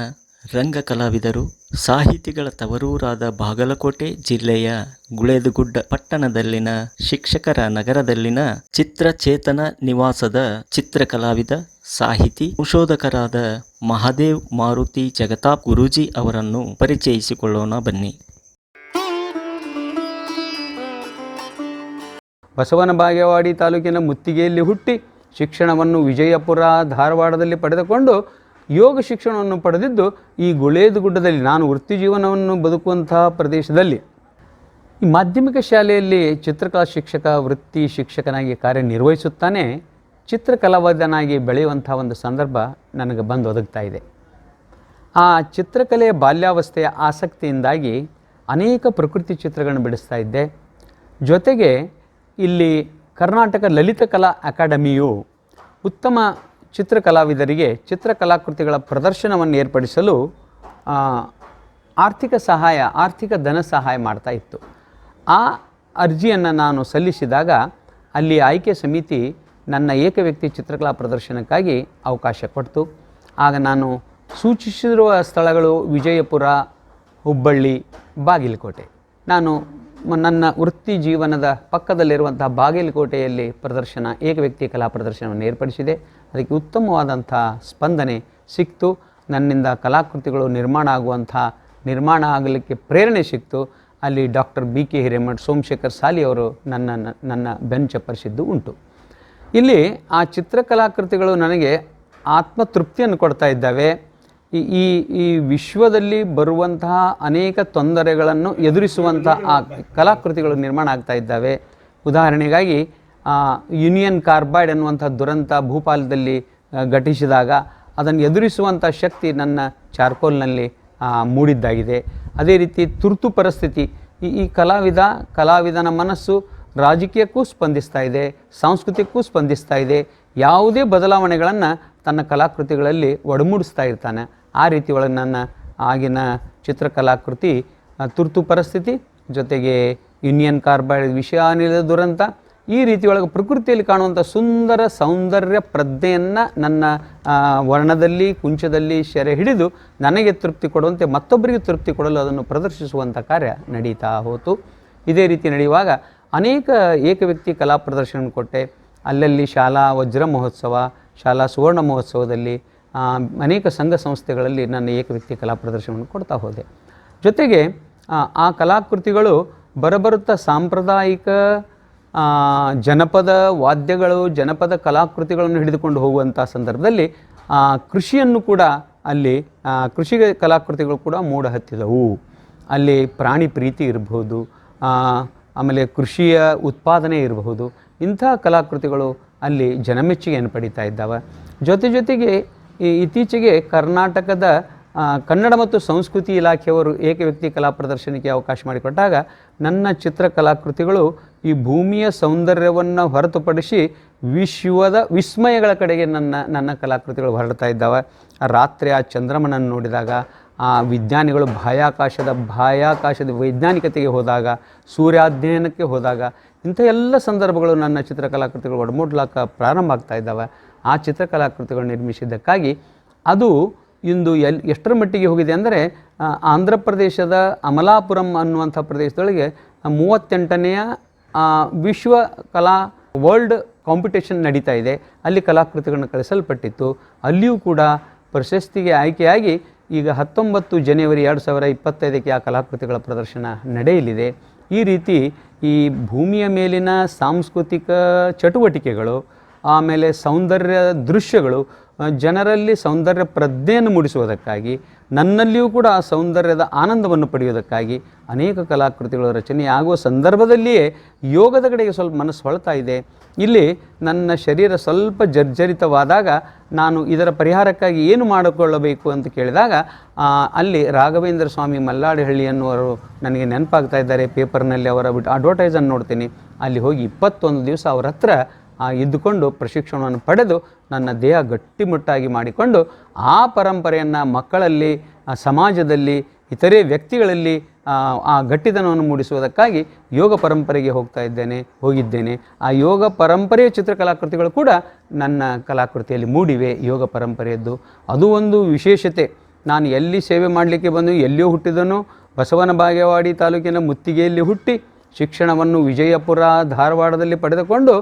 ರಂಗ ಕಲಾವಿದರು ಸಾಹಿತಿಗಳ ತವರೂರಾದ ಬಾಗಲಕೋಟೆ ಜಿಲ್ಲೆಯ ಗುಳೆದುಗುಡ್ಡ ಪಟ್ಟಣದಲ್ಲಿನ ಶಿಕ್ಷಕರ ನಗರದಲ್ಲಿನ ಚಿತ್ರಚೇತನ ನಿವಾಸದ ಚಿತ್ರಕಲಾವಿದ, ಸಾಹಿತಿ, ಸಂಶೋಧಕರಾದ ಮಹಾದೇವ್ ಮಾರುತಿ ಜಗತಾಪ್ ಗುರೂಜಿ ಅವರನ್ನು ಪರಿಚಯಿಸಿಕೊಳ್ಳೋಣ ಬನ್ನಿ. ಬಸವನ ಬಾಗೇವಾಡಿ ತಾಲೂಕಿನ ಮುತ್ತಿಗೆಯಲ್ಲಿ ಹುಟ್ಟಿ ಶಿಕ್ಷಣವನ್ನು ವಿಜಯಪುರ ಧಾರವಾಡದಲ್ಲಿ ಪಡೆದುಕೊಂಡು ಯೋಗ ಶಿಕ್ಷಣವನ್ನು ಪಡೆದಿದ್ದು ಈ ಗುಳೇದು ಗುಡ್ಡದಲ್ಲಿ ನಾನು ವೃತ್ತಿ ಜೀವನವನ್ನು ಬದುಕುವಂತಹ ಪ್ರದೇಶದಲ್ಲಿ ಈ ಮಾಧ್ಯಮಿಕ ಶಾಲೆಯಲ್ಲಿ ಚಿತ್ರಕಲಾ ಶಿಕ್ಷಕ, ವೃತ್ತಿ ಶಿಕ್ಷಕನಾಗಿ ಕಾರ್ಯನಿರ್ವಹಿಸುತ್ತಾನೆ, ಚಿತ್ರಕಲಾವಿದನಾಗಿ ಬೆಳೆಯುವಂಥ ಒಂದು ಸಂದರ್ಭ ನನಗೆ ಬಂದು ಒದಗ್ತಾ ಇದೆ. ಆ ಚಿತ್ರಕಲೆಯ ಬಾಲ್ಯಾವಸ್ಥೆಯ ಆಸಕ್ತಿಯಿಂದಾಗಿ ಅನೇಕ ಪ್ರಕೃತಿ ಚಿತ್ರಗಳನ್ನು ಬಿಡಿಸ್ತಾ ಇದ್ದೆ. ಜೊತೆಗೆ ಇಲ್ಲಿ ಕರ್ನಾಟಕ ಲಲಿತ ಕಲಾ ಅಕಾಡೆಮಿಯು ಉತ್ತಮ ಚಿತ್ರಕಲಾವಿದರಿಗೆ ಚಿತ್ರಕಲಾಕೃತಿಗಳ ಪ್ರದರ್ಶನವನ್ನು ಏರ್ಪಡಿಸಲು ಆರ್ಥಿಕ ಸಹಾಯ, ಆರ್ಥಿಕ ಧನ ಸಹಾಯ ಮಾಡ್ತಾ ಇತ್ತು. ಆ ಅರ್ಜಿಯನ್ನು ನಾನು ಸಲ್ಲಿಸಿದಾಗ ಅಲ್ಲಿ ಆಯ್ಕೆ ಸಮಿತಿ ನನ್ನ ಏಕವ್ಯಕ್ತಿ ಚಿತ್ರಕಲಾ ಪ್ರದರ್ಶನಕ್ಕಾಗಿ ಅವಕಾಶ ಕೊಡ್ತು. ಆಗ ನಾನು ಸೂಚಿಸಿರುವ ಸ್ಥಳಗಳು ವಿಜಯಪುರ, ಹುಬ್ಬಳ್ಳಿ, ಬಾಗಿಲಕೋಟೆ. ನಾನು ನನ್ನ ವೃತ್ತಿ ಜೀವನದ ಪಕ್ಕದಲ್ಲಿರುವಂತಹ ಬಾಗಿಲಕೋಟೆಯಲ್ಲಿ ಪ್ರದರ್ಶನ ಏಕವ್ಯಕ್ತಿ ಕಲಾ ಪ್ರದರ್ಶನವನ್ನು ಏರ್ಪಡಿಸಿದೆ. ಅದಕ್ಕೆ ಉತ್ತಮವಾದಂಥ ಸ್ಪಂದನೆ ಸಿಕ್ತು. ನನ್ನಿಂದ ಕಲಾಕೃತಿಗಳು ನಿರ್ಮಾಣ ಆಗುವಂಥ ನಿರ್ಮಾಣ ಆಗಲಿಕ್ಕೆ ಪ್ರೇರಣೆ ಸಿಕ್ತು. ಅಲ್ಲಿ doctor B K Hiremath, Somashekhar Sali ಅವರು ನನ್ನ ನನ್ನ ಬೆಂಚ ಚಪ್ಪರಿಸಿದ್ದು ಉಂಟು. ಇಲ್ಲಿ ಆ ಚಿತ್ರಕಲಾಕೃತಿಗಳು ನನಗೆ ಆತ್ಮತೃಪ್ತಿಯನ್ನು ಕೊಡ್ತಾ ಇದ್ದಾವೆ. ಈ ಈ ವಿಶ್ವದಲ್ಲಿ ಬರುವಂತಹ ಅನೇಕ ತೊಂದರೆಗಳನ್ನು ಎದುರಿಸುವಂಥ ಆ ಕಲಾಕೃತಿಗಳು ನಿರ್ಮಾಣ ಆಗ್ತಾ ಇದ್ದಾವೆ. ಉದಾಹರಣೆಗಾಗಿ ಯೂನಿಯನ್ ಕಾರ್ಬೈಡ್ ಅನ್ನುವಂಥ ದುರಂತ ಭೂಪಾಲದಲ್ಲಿ ಘಟಿಸಿದಾಗ ಅದನ್ನು ಎದುರಿಸುವಂಥ ಶಕ್ತಿ ನನ್ನ ಚಾರ್ಕೋಲ್ನಲ್ಲಿ ಮೂಡಿದ್ದಾಗಿದೆ. ಅದೇ ರೀತಿ ತುರ್ತು ಪರಿಸ್ಥಿತಿ, ಈ ಈ ಕಲಾವಿದ, ಕಲಾವಿದನ ಮನಸ್ಸು ರಾಜಕೀಯಕ್ಕೂ ಸ್ಪಂದಿಸ್ತಾ ಇದೆ, ಸಾಂಸ್ಕೃತಿಕಕ್ಕೂ ಸ್ಪಂದಿಸ್ತಾ ಇದೆ, ಯಾವುದೇ ಬದಲಾವಣೆಗಳನ್ನು ತನ್ನ ಕಲಾಕೃತಿಗಳಲ್ಲಿ ಒಡಮೂಡಿಸ್ತಾ ಇರ್ತಾನೆ. ಆ ರೀತಿ ಒಳಗೆ ನನ್ನ ಆಗಿನ ಚಿತ್ರಕಲಾಕೃತಿ ತುರ್ತು ಪರಿಸ್ಥಿತಿ ಜೊತೆಗೆ ಯೂನಿಯನ್ ಕಾರ್ಬೈಡ್ ವಿಷಾನಿಲದ ದುರಂತ ಈ ರೀತಿಯೊಳಗೆ ಪ್ರಕೃತಿಯಲ್ಲಿ ಕಾಣುವಂಥ ಸುಂದರ ಸೌಂದರ್ಯ ಪ್ರಜ್ಞೆಯನ್ನು ನನ್ನ ವರ್ಣದಲ್ಲಿ ಕುಂಚದಲ್ಲಿ ಸೆರೆ ಹಿಡಿದು ನನಗೆ ತೃಪ್ತಿ ಕೊಡುವಂತೆ ಮತ್ತೊಬ್ಬರಿಗೆ ತೃಪ್ತಿ ಕೊಡಲು ಅದನ್ನು ಪ್ರದರ್ಶಿಸುವಂಥ ಕಾರ್ಯ ನಡೀತಾ ಹೋತು. ಇದೇ ರೀತಿ ನಡೆಯುವಾಗ ಅನೇಕ ಏಕವ್ಯಕ್ತಿ ಕಲಾ ಪ್ರದರ್ಶನ ಕೊಟ್ಟೆ. ಅಲ್ಲಲ್ಲಿ ಶಾಲಾ ವಜ್ರ ಮಹೋತ್ಸವ ಶಾಲಾ ಸುವರ್ಣ ಮಹೋತ್ಸವದಲ್ಲಿ ಅನೇಕ ಸಂಘ ಸಂಸ್ಥೆಗಳಲ್ಲಿ ನನ್ನ ಏಕವ್ಯಕ್ತಿ ಕಲಾ ಪ್ರದರ್ಶನವನ್ನು ಕೊಡ್ತಾ ಹೋದೆ. ಜೊತೆಗೆ ಆ, ಕಲಾಕೃತಿಗಳು ಬರಬರುತ್ತಾ ಸಾಂಪ್ರದಾಯಿಕ ಜನಪದ ವಾದ್ಯಗಳು, ಜನಪದ ಕಲಾಕೃತಿಗಳನ್ನು ಹಿಡಿದುಕೊಂಡು ಹೋಗುವಂಥ ಸಂದರ್ಭದಲ್ಲಿ ಕೃಷಿಯನ್ನು ಕೂಡ ಅಲ್ಲಿ ಕೃಷಿ ಕಲಾಕೃತಿಗಳು ಕೂಡ ಮೂಡ ಹತ್ತಿದವು. ಅಲ್ಲಿ ಪ್ರಾಣಿ ಪ್ರೀತಿ ಇರಬಹುದು ಆಮೇಲೆ ಕೃಷಿಯ ಉತ್ಪಾದನೆ ಇರಬಹುದು, ಇಂಥ ಕಲಾಕೃತಿಗಳು ಅಲ್ಲಿ ಜನಮೆಚ್ಚುಗೆಯನ್ನು ಪಡೀತಾ ಇದ್ದಾವೆ. ಜೊತೆ ಜೊತೆಗೆ ಈ ಇತ್ತೀಚೆಗೆ ಕರ್ನಾಟಕದ ಕನ್ನಡ ಮತ್ತು ಸಂಸ್ಕೃತಿ ಇಲಾಖೆಯವರು ಏಕವ್ಯಕ್ತಿ ಕಲಾ ಪ್ರದರ್ಶನಕ್ಕೆ ಅವಕಾಶ ಮಾಡಿಕೊಟ್ಟಾಗ, ನನ್ನ ಚಿತ್ರಕಲಾಕೃತಿಗಳು ಈ ಭೂಮಿಯ ಸೌಂದರ್ಯವನ್ನು ಹೊರತುಪಡಿಸಿ ವಿಶ್ವದ ವಿಸ್ಮಯಗಳ ಕಡೆಗೆ ನನ್ನ ನನ್ನ ಕಲಾಕೃತಿಗಳು ಹೊರಡ್ತಾ ಇದ್ದಾವೆ. ರಾತ್ರಿ ಆ ಚಂದ್ರಮನನ್ನು ನೋಡಿದಾಗ, ಆ ವಿಜ್ಞಾನಿಗಳು ಬಾಹ್ಯಾಕಾಶದ ಬಾಹ್ಯಾಕಾಶದ ವೈಜ್ಞಾನಿಕತೆಗೆ ಹೋದಾಗ, ಸೂರ್ಯಾಧ್ಯಯನಕ್ಕೆ ಹೋದಾಗ, ಇಂಥ ಎಲ್ಲ ಸಂದರ್ಭಗಳು ನನ್ನ ಚಿತ್ರಕಲಾಕೃತಿಗಳು ಒಡಮೂಡ್ಲಾಕ ಪ್ರಾರಂಭ ಆಗ್ತಾ ಇದ್ದಾವೆ. ಆ ಚಿತ್ರಕಲಾಕೃತಿಗಳು ನಿರ್ಮಿಸಿದ್ದಕ್ಕಾಗಿ ಅದು ಇಂದು ಎಲ್, ಎಷ್ಟರ ಮಟ್ಟಿಗೆ ಹೋಗಿದೆ ಅಂದರೆ ಆಂಧ್ರ ಪ್ರದೇಶದ ಅಮಲಾಪುರಂ ಅನ್ನುವಂಥ ಪ್ರದೇಶದೊಳಗೆ ಮೂವತ್ತೆಂಟನೆಯ ವಿಶ್ವ ಕಲಾ ವರ್ಲ್ಡ್ ಕಾಂಪಿಟೇಷನ್ ನಡೀತಾ ಇದೆ. ಅಲ್ಲಿ ಕಲಾಕೃತಿಗಳನ್ನು ಕಳಿಸಲ್ಪಟ್ಟಿತ್ತು ಅಲ್ಲಿಯೂ ಕೂಡ ಪ್ರಶಸ್ತಿಗೆ ಆಯ್ಕೆಯಾಗಿ ಈಗ ಹತ್ತೊಂಬತ್ತು ಜನವರಿ ಎರಡು ಸಾವಿರ ಇಪ್ಪತ್ತೈದಕ್ಕೆ ಆ ಕಲಾಕೃತಿಗಳ ಪ್ರದರ್ಶನ ನಡೆಯಲಿದೆ. ಈ ರೀತಿ ಈ ಭೂಮಿಯ ಮೇಲಿನ ಸಾಂಸ್ಕೃತಿಕ ಚಟುವಟಿಕೆಗಳು ಆಮೇಲೆ ಸೌಂದರ್ಯ ದೃಶ್ಯಗಳು ಜನರಲ್ಲಿ ಸೌಂದರ್ಯ ಪ್ರಜ್ಞೆಯನ್ನು ಮೂಡಿಸುವುದಕ್ಕಾಗಿ, ನನ್ನಲ್ಲಿಯೂ ಕೂಡ ಆ ಸೌಂದರ್ಯದ ಆನಂದವನ್ನು ಪಡೆಯುವುದಕ್ಕಾಗಿ ಅನೇಕ ಕಲಾಕೃತಿಗಳ ರಚನೆ ಆಗುವ ಸಂದರ್ಭದಲ್ಲಿಯೇ ಯೋಗದ ಕಡೆಗೆ ಸ್ವಲ್ಪ ಮನಸ್ಸು ಹೊಳ್ತಾ ಇದೆ. ಇಲ್ಲಿ ನನ್ನ ಶರೀರ ಸ್ವಲ್ಪ ಜರ್ಜರಿತವಾದಾಗ ನಾನು ಇದರ ಪರಿಹಾರಕ್ಕಾಗಿ ಏನು ಮಾಡಿಕೊಳ್ಳಬೇಕು ಅಂತ ಕೇಳಿದಾಗ ಅಲ್ಲಿ ರಾಘವೇಂದ್ರ ಸ್ವಾಮಿ ಮಲ್ಲಾಡಿಹಳ್ಳಿ ಅನ್ನುವರು ನನಗೆ ನೆನಪಾಗ್ತಾ ಇದ್ದಾರೆ. ಪೇಪರ್ನಲ್ಲಿ ಅವರ ಬಿಟ್ಟು ಅಡ್ವರ್ಟೈಸನ್ನು ನೋಡ್ತೀನಿ. ಅಲ್ಲಿ ಹೋಗಿ ಇಪ್ಪತ್ತೊಂದು ದಿವಸ ಅವರ ಹತ್ರ ಇದ್ದುಕೊಂಡು ಪ್ರಶಿಕ್ಷಣವನ್ನು ಪಡೆದು ನನ್ನ ದೇಹ ಗಟ್ಟಿಮುಟ್ಟಾಗಿ ಮಾಡಿಕೊಂಡು ಆ ಪರಂಪರೆಯನ್ನು ಮಕ್ಕಳಲ್ಲಿ ಸಮಾಜದಲ್ಲಿ, ಇತರೆ ವ್ಯಕ್ತಿಗಳಲ್ಲಿ ಆ ಗಟ್ಟಿತನವನ್ನು ಮೂಡಿಸುವುದಕ್ಕಾಗಿ ಯೋಗ ಪರಂಪರೆಗೆ ಹೋಗ್ತಾ ಇದ್ದೇನೆ, ಹೋಗಿದ್ದೇನೆ. ಆ ಯೋಗ ಪರಂಪರೆಯ ಚಿತ್ರಕಲಾಕೃತಿಗಳು ಕೂಡ ನನ್ನ ಕಲಾಕೃತಿಯಲ್ಲಿ ಮೂಡಿವೆ, ಯೋಗ ಪರಂಪರೆಯದ್ದು. ಅದು ಒಂದು ವಿಶೇಷತೆ. ನಾನು ಎಲ್ಲಿ ಸೇವೆ ಮಾಡಲಿಕ್ಕೆ ಬಂದು ಎಲ್ಲಿಯೂ ಹುಟ್ಟಿದನೋ, ಬಸವನ ಬಾಗೇವಾಡಿ ತಾಲೂಕಿನ ಮುತ್ತಿಗೆಯಲ್ಲಿ ಹುಟ್ಟಿ ಶಿಕ್ಷಣವನ್ನು ವಿಜಯಪುರ, ಧಾರವಾಡದಲ್ಲಿ ಪಡೆದುಕೊಂಡು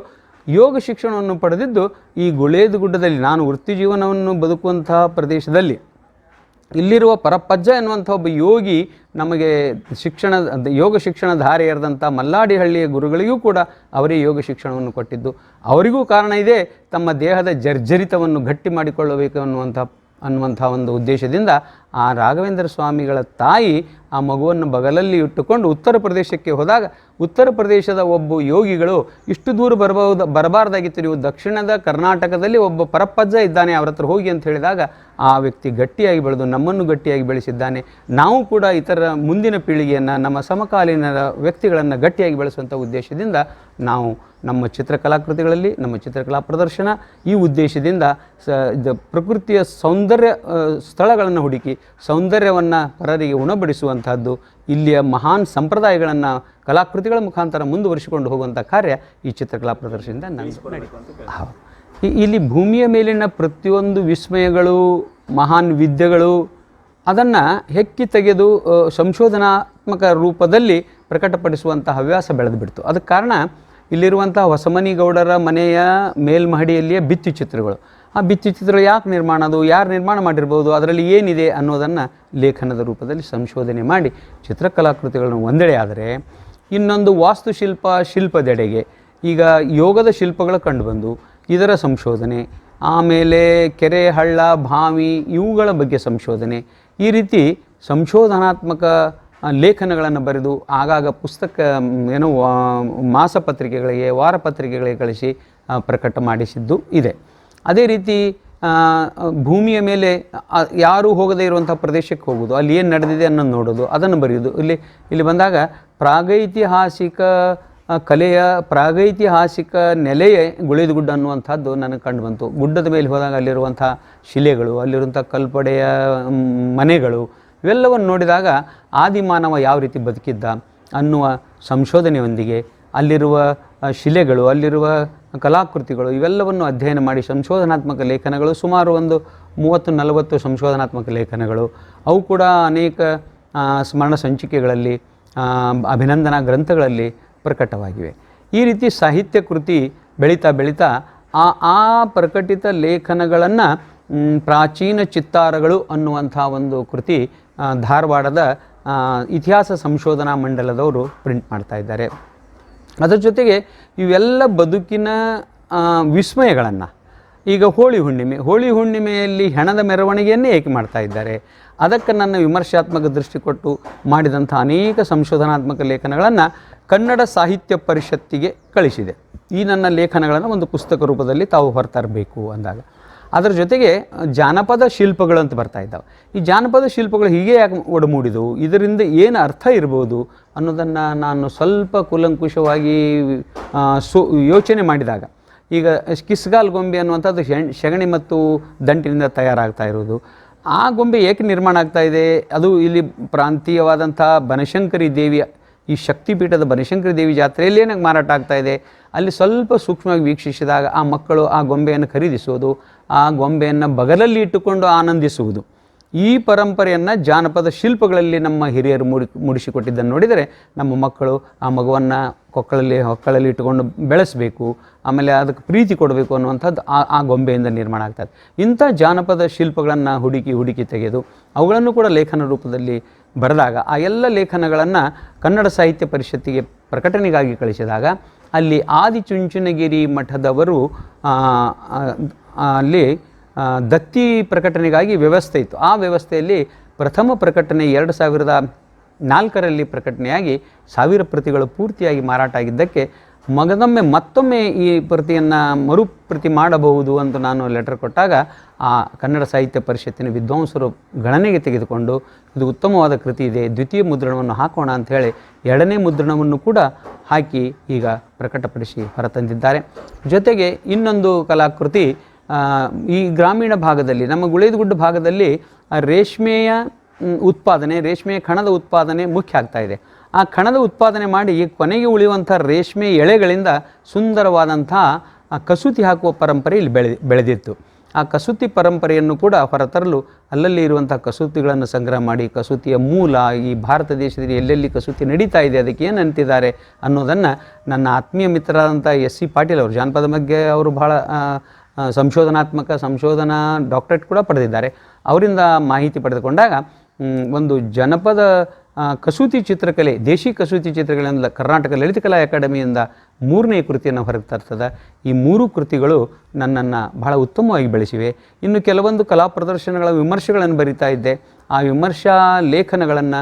ಯೋಗ ಶಿಕ್ಷಣವನ್ನು ಪಡೆದಿದ್ದು ಈ ಗುಳೇದು ಗುಡ್ಡದಲ್ಲಿ ನಾನು ವೃತ್ತಿ ಜೀವನವನ್ನು ಬದುಕುವಂತಹ ಪ್ರದೇಶದಲ್ಲಿ ಇಲ್ಲಿರುವ ಪರಪ್ಪಜ್ಜ ಎನ್ನುವಂಥ ಒಬ್ಬ ಯೋಗಿ ನಮಗೆ ಶಿಕ್ಷಣ, ಯೋಗ ಶಿಕ್ಷಣ ಧಾರೆ ಎರೆದಂಥ ಮಲ್ಲಾಡಿಹಳ್ಳಿಯ ಗುರುಗಳಿಗೂ ಕೂಡ ಅವರೇ ಯೋಗ ಶಿಕ್ಷಣವನ್ನು ಕೊಟ್ಟಿದ್ದು. ಅವರಿಗೂ ಕಾರಣ ಇದೆ, ತಮ್ಮ ದೇಹದ ಜರ್ಜರಿತವನ್ನು ಗಟ್ಟಿ ಮಾಡಿಕೊಳ್ಳಬೇಕು ಅನ್ನುವಂಥ ಅನ್ನುವಂಥ ಒಂದು ಉದ್ದೇಶದಿಂದ ಆ ರಾಘವೇಂದ್ರ ಸ್ವಾಮಿಗಳ ತಾಯಿ ಆ ಮಗುವನ್ನು ಬಗಲಲ್ಲಿ ಇಟ್ಟುಕೊಂಡು ಉತ್ತರ ಪ್ರದೇಶಕ್ಕೆ ಹೋದಾಗ ಉತ್ತರ ಪ್ರದೇಶದ ಒಬ್ಬ ಯೋಗಿಗಳು ಇಷ್ಟು ದೂರ ಬರಬಹುದು ಬರಬಾರ್ದಾಗಿತ್ತು. ನೀವು ದಕ್ಷಿಣದ ಕರ್ನಾಟಕದಲ್ಲಿ ಒಬ್ಬ ಪರಪ್ಪಜ್ಜ ಇದ್ದಾನೆ, ಅವರ ಹತ್ರ ಹೋಗಿ ಅಂತ ಹೇಳಿದಾಗ ಆ ವ್ಯಕ್ತಿ ಗಟ್ಟಿಯಾಗಿ ಬೆಳೆದು ನಮ್ಮನ್ನು ಗಟ್ಟಿಯಾಗಿ ಬೆಳೆಸಿದ್ದಾನೆ. ನಾವು ಕೂಡ ಇತರ ಮುಂದಿನ ಪೀಳಿಗೆಯನ್ನು, ನಮ್ಮ ಸಮಕಾಲೀನ ವ್ಯಕ್ತಿಗಳನ್ನು ಗಟ್ಟಿಯಾಗಿ ಬೆಳೆಸುವಂಥ ಉದ್ದೇಶದಿಂದ ನಾವು ನಮ್ಮ ಚಿತ್ರಕಲಾಕೃತಿಗಳಲ್ಲಿ, ನಮ್ಮ ಚಿತ್ರಕಲಾ ಪ್ರದರ್ಶನ ಈ ಉದ್ದೇಶದಿಂದ ಸ ಪ್ರಕೃತಿಯ ಸೌಂದರ್ಯ ಸ್ಥಳಗಳನ್ನು ಹುಡುಕಿ ಸೌಂದರ್ಯವನ್ನು ಪರರಿಗೆ ಉಣಬಡಿಸುವಂತಹದ್ದು ಇಲ್ಲಿಯ ಮಹಾನ್ ಸಂಪ್ರದಾಯಗಳನ್ನು ಕಲಾಕೃತಿಗಳ ಮುಖಾಂತರ ಮುಂದುವರಿಸಿಕೊಂಡು ಹೋಗುವಂಥ ಕಾರ್ಯ ಈ ಚಿತ್ರಕಲಾ ಪ್ರದರ್ಶನದಿಂದ ನಾನು ಹೌದು. ಇಲ್ಲಿ ಭೂಮಿಯ ಮೇಲಿನ ಪ್ರತಿಯೊಂದು ವಿಸ್ಮಯಗಳು ಮಹಾನ್ ವಿದ್ಯೆಗಳು ಅದನ್ನು ಹೆಕ್ಕಿ ತೆಗೆದು ಸಂಶೋಧನಾತ್ಮಕ ರೂಪದಲ್ಲಿ ಪ್ರಕಟಪಡಿಸುವಂಥ ಹವ್ಯಾಸ ಬೆಳೆದು ಬಿಡ್ತು ಅದಕ್ಕೆ ಕಾರಣ ಇಲ್ಲಿರುವಂಥ ಹೊಸಮನಿಗೌಡರ ಮನೆಯ ಮೇಲ್ಮಹಡಿಯಲ್ಲಿಯೇ ಭಿತ್ತಿ ಚಿತ್ರಗಳು. ಆ ಬಿಚ್ಚು ಚಿತ್ರಗಳು ಯಾಕೆ ನಿರ್ಮಾಣ ಅದು, ಯಾರು ನಿರ್ಮಾಣ ಮಾಡಿರ್ಬೋದು, ಅದರಲ್ಲಿ ಏನಿದೆ ಅನ್ನೋದನ್ನು ಲೇಖನದ ರೂಪದಲ್ಲಿ ಸಂಶೋಧನೆ ಮಾಡಿ ಚಿತ್ರಕಲಾಕೃತಿಗಳನ್ನು ಒಂದೆಡೆ ಆದರೆ ಇನ್ನೊಂದು ವಾಸ್ತುಶಿಲ್ಪ, ಶಿಲ್ಪದೆಡೆಗೆ. ಈಗ ಯೋಗದ ಶಿಲ್ಪಗಳು ಕಂಡುಬಂದು, ಇದರ ಸಂಶೋಧನೆ, ಆಮೇಲೆ ಕೆರೆ, ಹಳ್ಳ, ಬಾವಿ, ಇವುಗಳ ಬಗ್ಗೆ ಸಂಶೋಧನೆ. ಈ ರೀತಿ ಸಂಶೋಧನಾತ್ಮಕ ಲೇಖನಗಳನ್ನು ಬರೆದು ಆಗಾಗ ಪುಸ್ತಕ ಏನೋ ಮಾಸಪತ್ರಿಕೆಗಳಿಗೆ, ವಾರಪತ್ರಿಕೆಗಳಿಗೆ ಕಳಿಸಿ ಪ್ರಕಟ ಮಾಡಿಸಿದ್ದು ಇದೆ. ಅದೇ ರೀತಿ ಭೂಮಿಯ ಮೇಲೆ ಯಾರು ಯಾರೂ ಹೋಗದೇ ಇರುವಂಥ ಪ್ರದೇಶಕ್ಕೆ ಹೋಗೋದು ಅಲ್ಲಿ ಏನು ನಡೆದಿದೆ ಅನ್ನೋದು ನೋಡೋದು, ಅದನ್ನು ಬರೆಯೋದು ಇಲ್ಲಿ ಇಲ್ಲಿ ಬಂದಾಗ, ಪ್ರಾಗೈತಿಹಾಸಿಕ ಕಲೆಯ, ಪ್ರಾಗೈತಿಹಾಸಿಕ ನೆಲೆಯೇ ಗುಳೇದಗುಡ್ಡ ಅನ್ನುವಂಥದ್ದು ನನಗೆ ಕಂಡು ಬಂತು. ಗುಡ್ಡದ ಮೇಲೆ ಹೋದಾಗ ಅಲ್ಲಿರುವಂಥ ಶಿಲೆಗಳು, ಅಲ್ಲಿರುವಂಥ ಕಲ್ಪಡೆಯ ಮನೆಗಳು, ಇವೆಲ್ಲವನ್ನು ನೋಡಿದಾಗ ಆದಿಮಾನವ ಯಾವ ರೀತಿ ಬದುಕಿದ್ದ ಅನ್ನುವ ಸಂಶೋಧನೆಯೊಂದಿಗೆ, ಅಲ್ಲಿರುವ ಶಿಲೆಗಳು, ಅಲ್ಲಿರುವ ಕಲಾಕೃತಿಗಳು ಇವೆಲ್ಲವನ್ನು ಅಧ್ಯಯನ ಮಾಡಿ ಸಂಶೋಧನಾತ್ಮಕ ಲೇಖನಗಳು ಸುಮಾರು ಒಂದು ಮೂವತ್ತು ನಲವತ್ತು ಸಂಶೋಧನಾತ್ಮಕ ಲೇಖನಗಳು. ಅವು ಕೂಡ ಅನೇಕ ಸ್ಮರಣ ಸಂಚಿಕೆಗಳಲ್ಲಿ ಅಭಿನಂದನಾ ಗ್ರಂಥಗಳಲ್ಲಿ ಪ್ರಕಟವಾಗಿವೆ. ಈ ರೀತಿ ಸಾಹಿತ್ಯ ಕೃತಿ ಬೆಳೀತಾ ಬೆಳೀತಾ ಆ ಆ ಪ್ರಕಟಿತ ಲೇಖನಗಳನ್ನು ಪ್ರಾಚೀನ ಚಿತ್ತಾರಗಳು ಅನ್ನುವಂಥ ಒಂದು ಕೃತಿ ಧಾರವಾಡದ ಇತಿಹಾಸ ಸಂಶೋಧನಾ ಮಂಡಲದವರು ಪ್ರಿಂಟ್ ಮಾಡ್ತಾ ಇದ್ದಾರೆ. ಅದರ ಜೊತೆಗೆ ಇವೆಲ್ಲ ಬದುಕಿನ ವಿಸ್ಮಯಗಳನ್ನು. ಈಗ ಹೋಳಿ ಹುಣ್ಣಿಮೆ, ಹೋಳಿ ಹುಣ್ಣಿಮೆಯಲ್ಲಿ ಹೆಣದ ಮೆರವಣಿಗೆಯನ್ನೇ ಏಕೆ ಮಾಡ್ತಾ ಇದ್ದಾರೆ? ಅದಕ್ಕೆ ನನ್ನ ವಿಮರ್ಶಾತ್ಮಕ ದೃಷ್ಟಿ ಕೊಟ್ಟು ಮಾಡಿದಂಥ ಅನೇಕ ಸಂಶೋಧನಾತ್ಮಕ ಲೇಖನಗಳನ್ನು ಕನ್ನಡ ಸಾಹಿತ್ಯ ಪರಿಷತ್ತಿಗೆ ಕಳಿಸಿದೆ. ಈ ನನ್ನ ಲೇಖನಗಳನ್ನು ಒಂದು ಪುಸ್ತಕ ರೂಪದಲ್ಲಿ ತಾವು ಹೊರತರಬೇಕು ಅಂದಾಗ. ಅದರ ಜೊತೆಗೆ ಜಾನಪದ ಶಿಲ್ಪಗಳು ಅಂತ ಬರ್ತಾ ಇದ್ದಾವೆ. ಈ ಜಾನಪದ ಶಿಲ್ಪಗಳು ಹೀಗೆ ಯಾಕೆ ಒಡಮೂಡಿದವು? ಇದರಿಂದ ಏನು ಅರ್ಥ ಇರ್ಬೋದು ಅನ್ನೋದನ್ನು ನಾನು ಸ್ವಲ್ಪ ಕೂಲಂಕುಷವಾಗಿ ಸು, ಯೋಚನೆ ಮಾಡಿದಾಗ. ಈಗ ಕಿಸ್ಗಾಲ್ ಗೊಂಬೆ ಅನ್ನುವಂಥದ್ದು ಶಗಣಿ ಮತ್ತು ದಂಟಿನಿಂದ ತಯಾರಾಗ್ತಾ ಇರೋದು ಆ ಗೊಂಬೆ ಏಕೆ ನಿರ್ಮಾಣ ಆಗ್ತಾ ಇದೆ? ಅದು ಇಲ್ಲಿ ಪ್ರಾಂತೀಯವಾದಂಥ ಬನಶಂಕರಿ ದೇವಿಯ, ಈ ಶಕ್ತಿಪೀಠದ ಬನಶಂಕರಿ ದೇವಿ ಜಾತ್ರೆಯಲ್ಲಿ ಏನಾಗಿ ಮಾರಾಟ ಆಗ್ತಾ ಇದೆ? ಅಲ್ಲಿ ಸ್ವಲ್ಪ ಸೂಕ್ಷ್ಮವಾಗಿ ವೀಕ್ಷಿಸಿದಾಗ ಆ ಮಕ್ಕಳು ಆ ಗೊಂಬೆಯನ್ನು ಖರೀದಿಸುವುದು ಆ ಗೊಂಬೆಯನ್ನು ಬಗಲಲ್ಲಿ ಇಟ್ಟುಕೊಂಡು ಆನಂದಿಸುವುದು. ಈ ಪರಂಪರೆಯನ್ನು ಜಾನಪದ ಶಿಲ್ಪಗಳಲ್ಲಿ ನಮ್ಮ ಹಿರಿಯರು ಮೂಡಿ, ಮೂಡಿಸಿಕೊಟ್ಟಿದ್ದನ್ನು ನೋಡಿದರೆ ನಮ್ಮ ಮಕ್ಕಳು ಆ ಮಗುವನ್ನು ಕೊಕ್ಕಳಲ್ಲಿ, ಹೊಕ್ಕಳಲ್ಲಿ ಇಟ್ಟುಕೊಂಡು ಬೆಳೆಸಬೇಕು, ಆಮೇಲೆ ಅದಕ್ಕೆ ಪ್ರೀತಿ ಕೊಡಬೇಕು ಅನ್ನುವಂಥದ್ದು ಆ ಆ ಗೊಂಬೆಯಿಂದ ನಿರ್ಮಾಣ ಆಗ್ತದೆ. ಇಂಥ ಜಾನಪದ ಶಿಲ್ಪಗಳನ್ನು ಹುಡುಕಿ ಹುಡುಕಿ ತೆಗೆದು ಅವುಗಳನ್ನು ಕೂಡ ಲೇಖನ ರೂಪದಲ್ಲಿ ಬರೆದಾಗ ಆ ಎಲ್ಲ ಲೇಖನಗಳನ್ನು ಕನ್ನಡ ಸಾಹಿತ್ಯ ಪರಿಷತ್ತಿಗೆ ಪ್ರಕಟಣೆಗಾಗಿ ಕಳಿಸಿದಾಗ ಅಲ್ಲಿ ಆದಿಚುಂಚನಗಿರಿ ಮಠದವರು ಅಲ್ಲಿ ದತ್ತಿ ಪ್ರಕಟಣೆಗಾಗಿ ವ್ಯವಸ್ಥೆ ಇತ್ತು. ಆ ವ್ಯವಸ್ಥೆಯಲ್ಲಿ ಪ್ರಥಮ ಪ್ರಕಟಣೆ ಎರಡು ಸಾವಿರದ ನಾಲ್ಕರಲ್ಲಿ ಪ್ರಕಟಣೆಯಾಗಿ ಸಾವಿರ ಪ್ರತಿಗಳು ಪೂರ್ತಿಯಾಗಿ ಮಾರಾಟ ಆಗಿದ್ದಕ್ಕೆ ಮಗದೊಮ್ಮೆ ಮತ್ತೊಮ್ಮೆ ಈ ಪ್ರತಿಯನ್ನು ಮರುಪ್ರತಿ ಮಾಡಬಹುದು ಅಂತ ನಾನು ಲೆಟರ್ ಕೊಟ್ಟಾಗ ಆ ಕನ್ನಡ ಸಾಹಿತ್ಯ ಪರಿಷತ್ತಿನ ವಿದ್ವಾಂಸರು ಗಣನೆಗೆ ತೆಗೆದುಕೊಂಡು, ಇದು ಉತ್ತಮವಾದ ಕೃತಿ ಇದೆ, ದ್ವಿತೀಯ ಮುದ್ರಣವನ್ನು ಹಾಕೋಣ ಅಂಥೇಳಿ ಎರಡನೇ ಮುದ್ರಣವನ್ನು ಕೂಡ ಹಾಕಿ ಈಗ ಪ್ರಕಟಪಡಿಸಿ ಹೊರತಂದಿದ್ದಾರೆ. ಜೊತೆಗೆ ಇನ್ನೊಂದು ಕಲಾಕೃತಿ ಈ ಗ್ರಾಮೀಣ ಭಾಗದಲ್ಲಿ ನಮ್ಮ ಗುಳೇದಗುಡ್ಡ ಭಾಗದಲ್ಲಿ ರೇಷ್ಮೆಯ ಉತ್ಪಾದನೆ ರೇಷ್ಮೆಯ ಕಣದ ಉತ್ಪಾದನೆ ಮುಖ್ಯ ಆಗ್ತಾ ಇದೆ. ಆ ಕಣದ ಉತ್ಪಾದನೆ ಮಾಡಿ ಕೊನೆಗೆ ಉಳಿಯುವಂಥ ರೇಷ್ಮೆ ಎಳೆಗಳಿಂದ ಸುಂದರವಾದಂಥ ಕಸೂತಿ ಹಾಕುವ ಪರಂಪರೆ ಇಲ್ಲಿ ಬೆಳೆ ಬೆಳೆದಿತ್ತು. ಆ ಕಸೂತಿ ಪರಂಪರೆಯನ್ನು ಕೂಡ ಹೊರತರಲು ಅಲ್ಲಲ್ಲಿ ಇರುವಂಥ ಕಸೂತಿಗಳನ್ನು ಸಂಗ್ರಹ ಮಾಡಿ ಕಸೂತಿಯ ಮೂಲ ಈ ಭಾರತ ದೇಶದಲ್ಲಿ ಎಲ್ಲೆಲ್ಲಿ ಕಸೂತಿ ನಡೀತಾ ಇದೆ ಅದಕ್ಕೆ ಏನು ಅಂತಿದ್ದಾರೆ ಅನ್ನೋದನ್ನು ನನ್ನ ಆತ್ಮೀಯ ಮಿತ್ರರಾದಂಥ ಎಸ್ ಸಿ ಪಾಟೀಲ್ ಅವರು ಜಾನಪದ ಬಗ್ಗೆ ಅವರು ಆ, ಸಂಶೋಧನಾತ್ಮಕ ಸಂಶೋಧನಾ ಡಾಕ್ಟರೇಟ್ ಕೂಡ ಪಡೆದಿದ್ದಾರೆ. ಅವರಿಂದ ಮಾಹಿತಿ ಪಡೆದುಕೊಂಡಾಗ ಒಂದು ಜನಪದ ಕಸೂತಿ ಚಿತ್ರಕಲೆ, ದೇಶಿ ಕಸೂತಿ ಚಿತ್ರಕಲೆಯಿಂದ ಕರ್ನಾಟಕ ಲಲಿತಕಲಾ ಅಕಾಡೆಮಿಯಿಂದ ಮೂರನೇ ಕೃತಿಯನ್ನು ಹೊರಗೆ ತರ್ತದೆ. ಈ ಮೂರು ಕೃತಿಗಳು ನನ್ನನ್ನು ಬಹಳ ಉತ್ತಮವಾಗಿ ಬೆಳೆಸಿವೆ. ಇನ್ನು ಕೆಲವೊಂದು ಕಲಾ ಪ್ರದರ್ಶನಗಳ ವಿಮರ್ಶೆಗಳನ್ನು ಬರಿತಾ ಇದ್ದೆ. ಆ ವಿಮರ್ಶಾ ಲೇಖನಗಳನ್ನು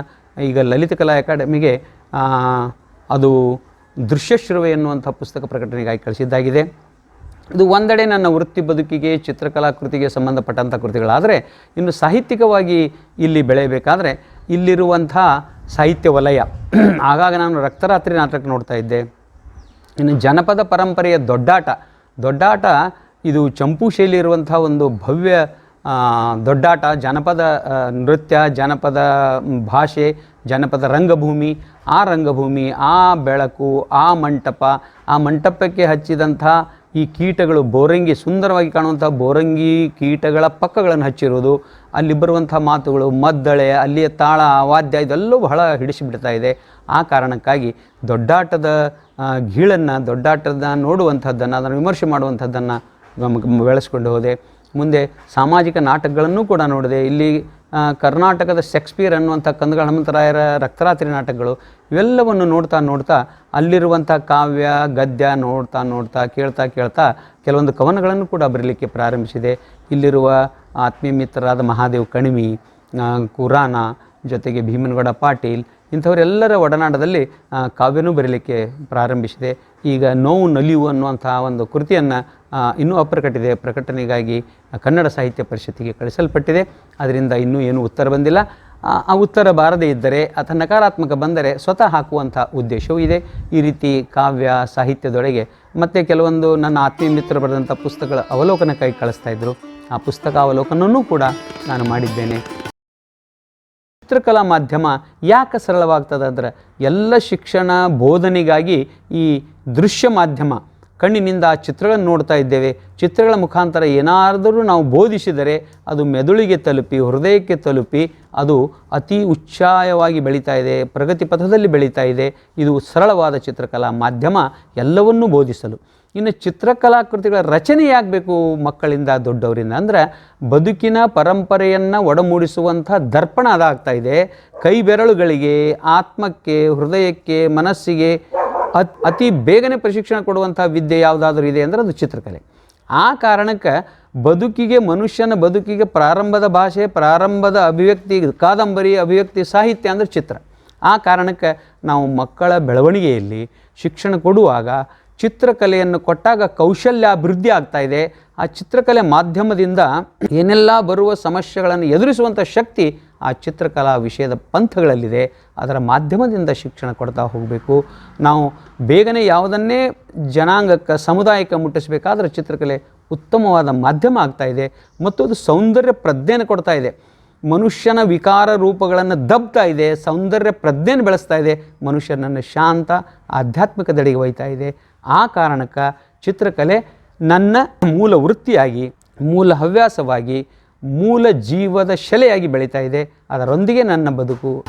ಈಗ ಲಲಿತಕಲಾ ಅಕಾಡೆಮಿಗೆ ಅದು ದೃಶ್ಯಶ್ರವೆ ಎನ್ನುವಂಥ ಪುಸ್ತಕ ಪ್ರಕಟಣೆಗಾಗಿ ಕಳಿಸಿದ್ದಾಗಿದೆ. ಇದು ಒಂದೆಡೆ ನನ್ನ ವೃತ್ತಿ ಬದುಕಿಗೆ ಚಿತ್ರಕಲಾ ಕೃತಿಗೆ ಸಂಬಂಧಪಟ್ಟಂಥ ಕೃತಿಗಳಾದರೆ ಇನ್ನು ಸಾಹಿತ್ಯಿಕವಾಗಿ ಇಲ್ಲಿ ಬೆಳೆಯಬೇಕಾದ್ರೆ ಇಲ್ಲಿರುವಂಥ ಸಾಹಿತ್ಯ ವಲಯ. ಆಗಾಗ ನಾನು ರಕ್ತರಾತ್ರಿ ನಾಟಕ ನೋಡ್ತಾ ಇದ್ದೆ. ಇನ್ನು ಜನಪದ ಪರಂಪರೆಯ ದೊಡ್ಡಾಟ. ದೊಡ್ಡಾಟ ಇದು ಚಂಪು ಶೈಲಿ ಇರುವಂಥ ಒಂದು ಭವ್ಯ ದೊಡ್ಡಾಟ. ಜನಪದ ನೃತ್ಯ, ಜನಪದ ಭಾಷೆ, ಜನಪದ ರಂಗಭೂಮಿ, ಆ ರಂಗಭೂಮಿ, ಆ ಬೆಳಕು, ಆ ಮಂಟಪ, ಆ ಮಂಟಪಕ್ಕೆ ಹಚ್ಚಿದಂಥ ಈ ಕೀಟಗಳು ಬೋರಂಗಿ ಸುಂದರವಾಗಿ ಕಾಣುವಂಥ ಬೋರಂಗಿ ಕೀಟಗಳ ಪಕ್ಕಗಳನ್ನು ಹಚ್ಚಿರೋದು, ಅಲ್ಲಿ ಬರುವಂಥ ಮಾತುಗಳು, ಮದ್ದಳೆ, ಅಲ್ಲಿಯ ತಾಳ, ವಾದ್ಯ ಇದೆಲ್ಲವೂ ಬಹಳ ಹಿಡಿಸಿಬಿಡ್ತಾ ಇದೆ. ಆ ಕಾರಣಕ್ಕಾಗಿ ದೊಡ್ಡಾಟದ ಗೀಳನ್ನು ದೊಡ್ಡಾಟದ ನೋಡುವಂಥದ್ದನ್ನು, ಅದನ್ನು ವಿಮರ್ಶೆ ಮಾಡುವಂಥದ್ದನ್ನು ಬೆಳೆಸ್ಕೊಂಡು ಹೋದೆ. ಮುಂದೆ ಸಾಮಾಜಿಕ ನಾಟಕಗಳನ್ನು ಕೂಡ ನೋಡಿದೆ. ಇಲ್ಲಿ ಕರ್ನಾಟಕದ ಶೇಕ್ಸ್ಪಿಯರ್ ಅನ್ನುವಂಥ ಕಂದಗಳ ಹನುಮಂತರಾಯರ ರಕ್ತರಾತ್ರಿ ನಾಟಕಗಳು ಇವೆಲ್ಲವನ್ನು ನೋಡ್ತಾ ನೋಡ್ತಾ ಅಲ್ಲಿರುವಂಥ ಕಾವ್ಯ ಗದ್ಯ ನೋಡ್ತಾ ನೋಡ್ತಾ ಕೇಳ್ತಾ ಕೇಳ್ತಾ ಕೆಲವೊಂದು ಕವನಗಳನ್ನು ಕೂಡ ಬರೀಲಿಕ್ಕೆ ಪ್ರಾರಂಭಿಸಿದೆ. ಇಲ್ಲಿರುವ ಆತ್ಮೀಯ ಮಿತ್ರರಾದ ಮಹಾದೇವ್ ಕಣಿವಿ ಆ, ಕುರಾನ ಜೊತೆಗೆ ಭೀಮನಗೌಡ ಪಾಟೀಲ್ ಇಂಥವರೆಲ್ಲರ ಒಡನಾಟದಲ್ಲಿ ಕಾವ್ಯನೂ ಬರೀಲಿಕ್ಕೆ ಪ್ರಾರಂಭಿಸಿದೆ. ಈಗ ನೋವು ನಲಿವು ಅನ್ನುವಂತಹ ಒಂದು ಕೃತಿಯನ್ನು ಇನ್ನೂ ಅಪ್ರಕಟಿದೆ. ಪ್ರಕಟಣೆಗಾಗಿ ಕನ್ನಡ ಸಾಹಿತ್ಯ ಪರಿಷತ್ತಿಗೆ ಕಳಿಸಲ್ಪಟ್ಟಿದೆ. ಅದರಿಂದ ಇನ್ನೂ ಏನೂ ಉತ್ತರ ಬಂದಿಲ್ಲ. ಆ- ಆ ಉತ್ತರ ಬಾರದೇ ಇದ್ದರೆ ಅಥವಾ ನಕಾರಾತ್ಮಕ ಬಂದರೆ ಸ್ವತಃ ಹಾಕುವಂಥ ಉದ್ದೇಶವೂ ಇದೆ. ಈ ರೀತಿ ಕಾವ್ಯ ಸಾಹಿತ್ಯದೊಳಗೆ ಮತ್ತು ಕೆಲವೊಂದು ನನ್ನ ಆತ್ಮೀಯ ಮಿತ್ರ ಬರೆದಂಥ ಪುಸ್ತಕಗಳ ಅವಲೋಕನಕ್ಕಾಗಿ ಕಳಿಸ್ತಾ ಇದ್ದರು ಆ ಪುಸ್ತಕ ಅವಲೋಕನವೂ ಕೂಡ ನಾನು ಮಾಡಿದ್ದೇನೆ. ಚಿತ್ರಕಲಾ ಮಾಧ್ಯಮ ಯಾಕೆ ಸರಳವಾಗ್ತದೆ ಅಂದರೆ ಎಲ್ಲ ಶಿಕ್ಷಣ ಬೋಧನೆಗಾಗಿ ಈ ದೃಶ್ಯ ಮಾಧ್ಯಮ, ಕಣ್ಣಿನಿಂದ ಆ ಚಿತ್ರಗಳನ್ನು ನೋಡ್ತಾ ಇದ್ದೇವೆ. ಚಿತ್ರಗಳ ಮುಖಾಂತರ ಏನಾದರೂ ನಾವು ಬೋಧಿಸಿದರೆ ಅದು ಮೆದುಳಿಗೆ ತಲುಪಿ, ಹೃದಯಕ್ಕೆ ತಲುಪಿ ಅದು ಅತಿ ಉಚ್ಚಾಯವಾಗಿ ಬೆಳೀತಾ ಇದೆ, ಪ್ರಗತಿ ಪಥದಲ್ಲಿ ಬೆಳೀತಾ ಇದೆ. ಇದು ಸರಳವಾದ ಚಿತ್ರಕಲಾ ಮಾಧ್ಯಮ ಎಲ್ಲವನ್ನೂ ಬೋಧಿಸಲು. ಇನ್ನು ಚಿತ್ರಕಲಾಕೃತಿಗಳ ರಚನೆ ಆಗಬೇಕು ಮಕ್ಕಳಿಂದ ದೊಡ್ಡವರಿಂದ? ಅಂದರೆ ಬದುಕಿನ ಪರಂಪರೆಯನ್ನು ಒಡಮೂಡಿಸುವಂಥ ದರ್ಪಣ ಅದಾಗ್ತಾ ಇದೆ. ಕೈ ಬೆರಳುಗಳಿಗೆ, ಆತ್ಮಕ್ಕೆ, ಹೃದಯಕ್ಕೆ, ಮನಸ್ಸಿಗೆ ಅತ್ ಅತಿ ಬೇಗನೆ ಪ್ರಶಿಕ್ಷಣ ಕೊಡುವಂಥ ವಿದ್ಯೆ ಯಾವುದಾದ್ರೂ ಇದೆ ಅಂದರೆ ಅದು ಚಿತ್ರಕಲೆ. ಆ ಕಾರಣಕ್ಕೆ ಬದುಕಿಗೆ, ಮನುಷ್ಯನ ಬದುಕಿಗೆ ಪ್ರಾರಂಭದ ಭಾಷೆ, ಪ್ರಾರಂಭದ ಅಭಿವ್ಯಕ್ತಿ, ಕಾದಂಬರಿ, ಅಭಿವ್ಯಕ್ತಿ, ಸಾಹಿತ್ಯ ಅಂದರೆ ಚಿತ್ರ. ಆ ಕಾರಣಕ್ಕೆ ನಾವು ಮಕ್ಕಳ ಬೆಳವಣಿಗೆಯಲ್ಲಿ ಶಿಕ್ಷಣ ಕೊಡುವಾಗ ಚಿತ್ರಕಲೆಯನ್ನು ಕೊಟ್ಟಾಗ ಕೌಶಲ್ಯ ಅಭಿವೃದ್ಧಿ ಆಗ್ತಾ ಇದೆ. ಆ ಚಿತ್ರಕಲೆ ಮಾಧ್ಯಮದಿಂದ ಏನೆಲ್ಲ ಬರುವ ಸಮಸ್ಯೆಗಳನ್ನು ಎದುರಿಸುವಂಥ ಶಕ್ತಿ ಆ ಚಿತ್ರಕಲಾ ವಿಷಯದ ಪಂಥಗಳಲ್ಲಿದೆ. ಅದರ ಮಾಧ್ಯಮದಿಂದ ಶಿಕ್ಷಣ ಕೊಡ್ತಾ ಹೋಗಬೇಕು. ನಾವು ಬೇಗನೆ ಯಾವುದನ್ನೇ ಜನಾಂಗಕ್ಕೆ, ಸಮುದಾಯಕ್ಕೆ ಮುಟ್ಟಿಸಬೇಕಾದ್ರೆ ಚಿತ್ರಕಲೆ ಉತ್ತಮವಾದ ಮಾಧ್ಯಮ ಆಗ್ತಾ ಇದೆ. ಮತ್ತು ಅದು ಸೌಂದರ್ಯ ಪ್ರಜ್ಞೆಯನ್ನು ಕೊಡ್ತಾ ಇದೆ. ಮನುಷ್ಯನ ವಿಕಾರ ರೂಪಗಳನ್ನು ದಬ್ತಾ ಇದೆ, ಸೌಂದರ್ಯ ಪ್ರಜ್ಞೆಯನ್ನು ಬೆಳೆಸ್ತಾ ಇದೆ, ಮನುಷ್ಯನನ್ನು ಶಾಂತ ಆಧ್ಯಾತ್ಮಿಕದೆಡೆಗೆ ಒಯ್ತಾ ಇದೆ. ಆ ಕಾರಣಕ್ಕೆ ಚಿತ್ರಕಲೆ ನನ್ನ ಮೂಲ ವೃತ್ತಿಯಾಗಿ, ಮೂಲ ಹವ್ಯಾಸವಾಗಿ, ಮೂಲ ಜೀವದ ಶೆಲೆಯಾಗಿ ಬೆಳೀತಾ ಇದೆ. ಅದರೊಂದಿಗೆ ನನ್ನ ಬದುಕು.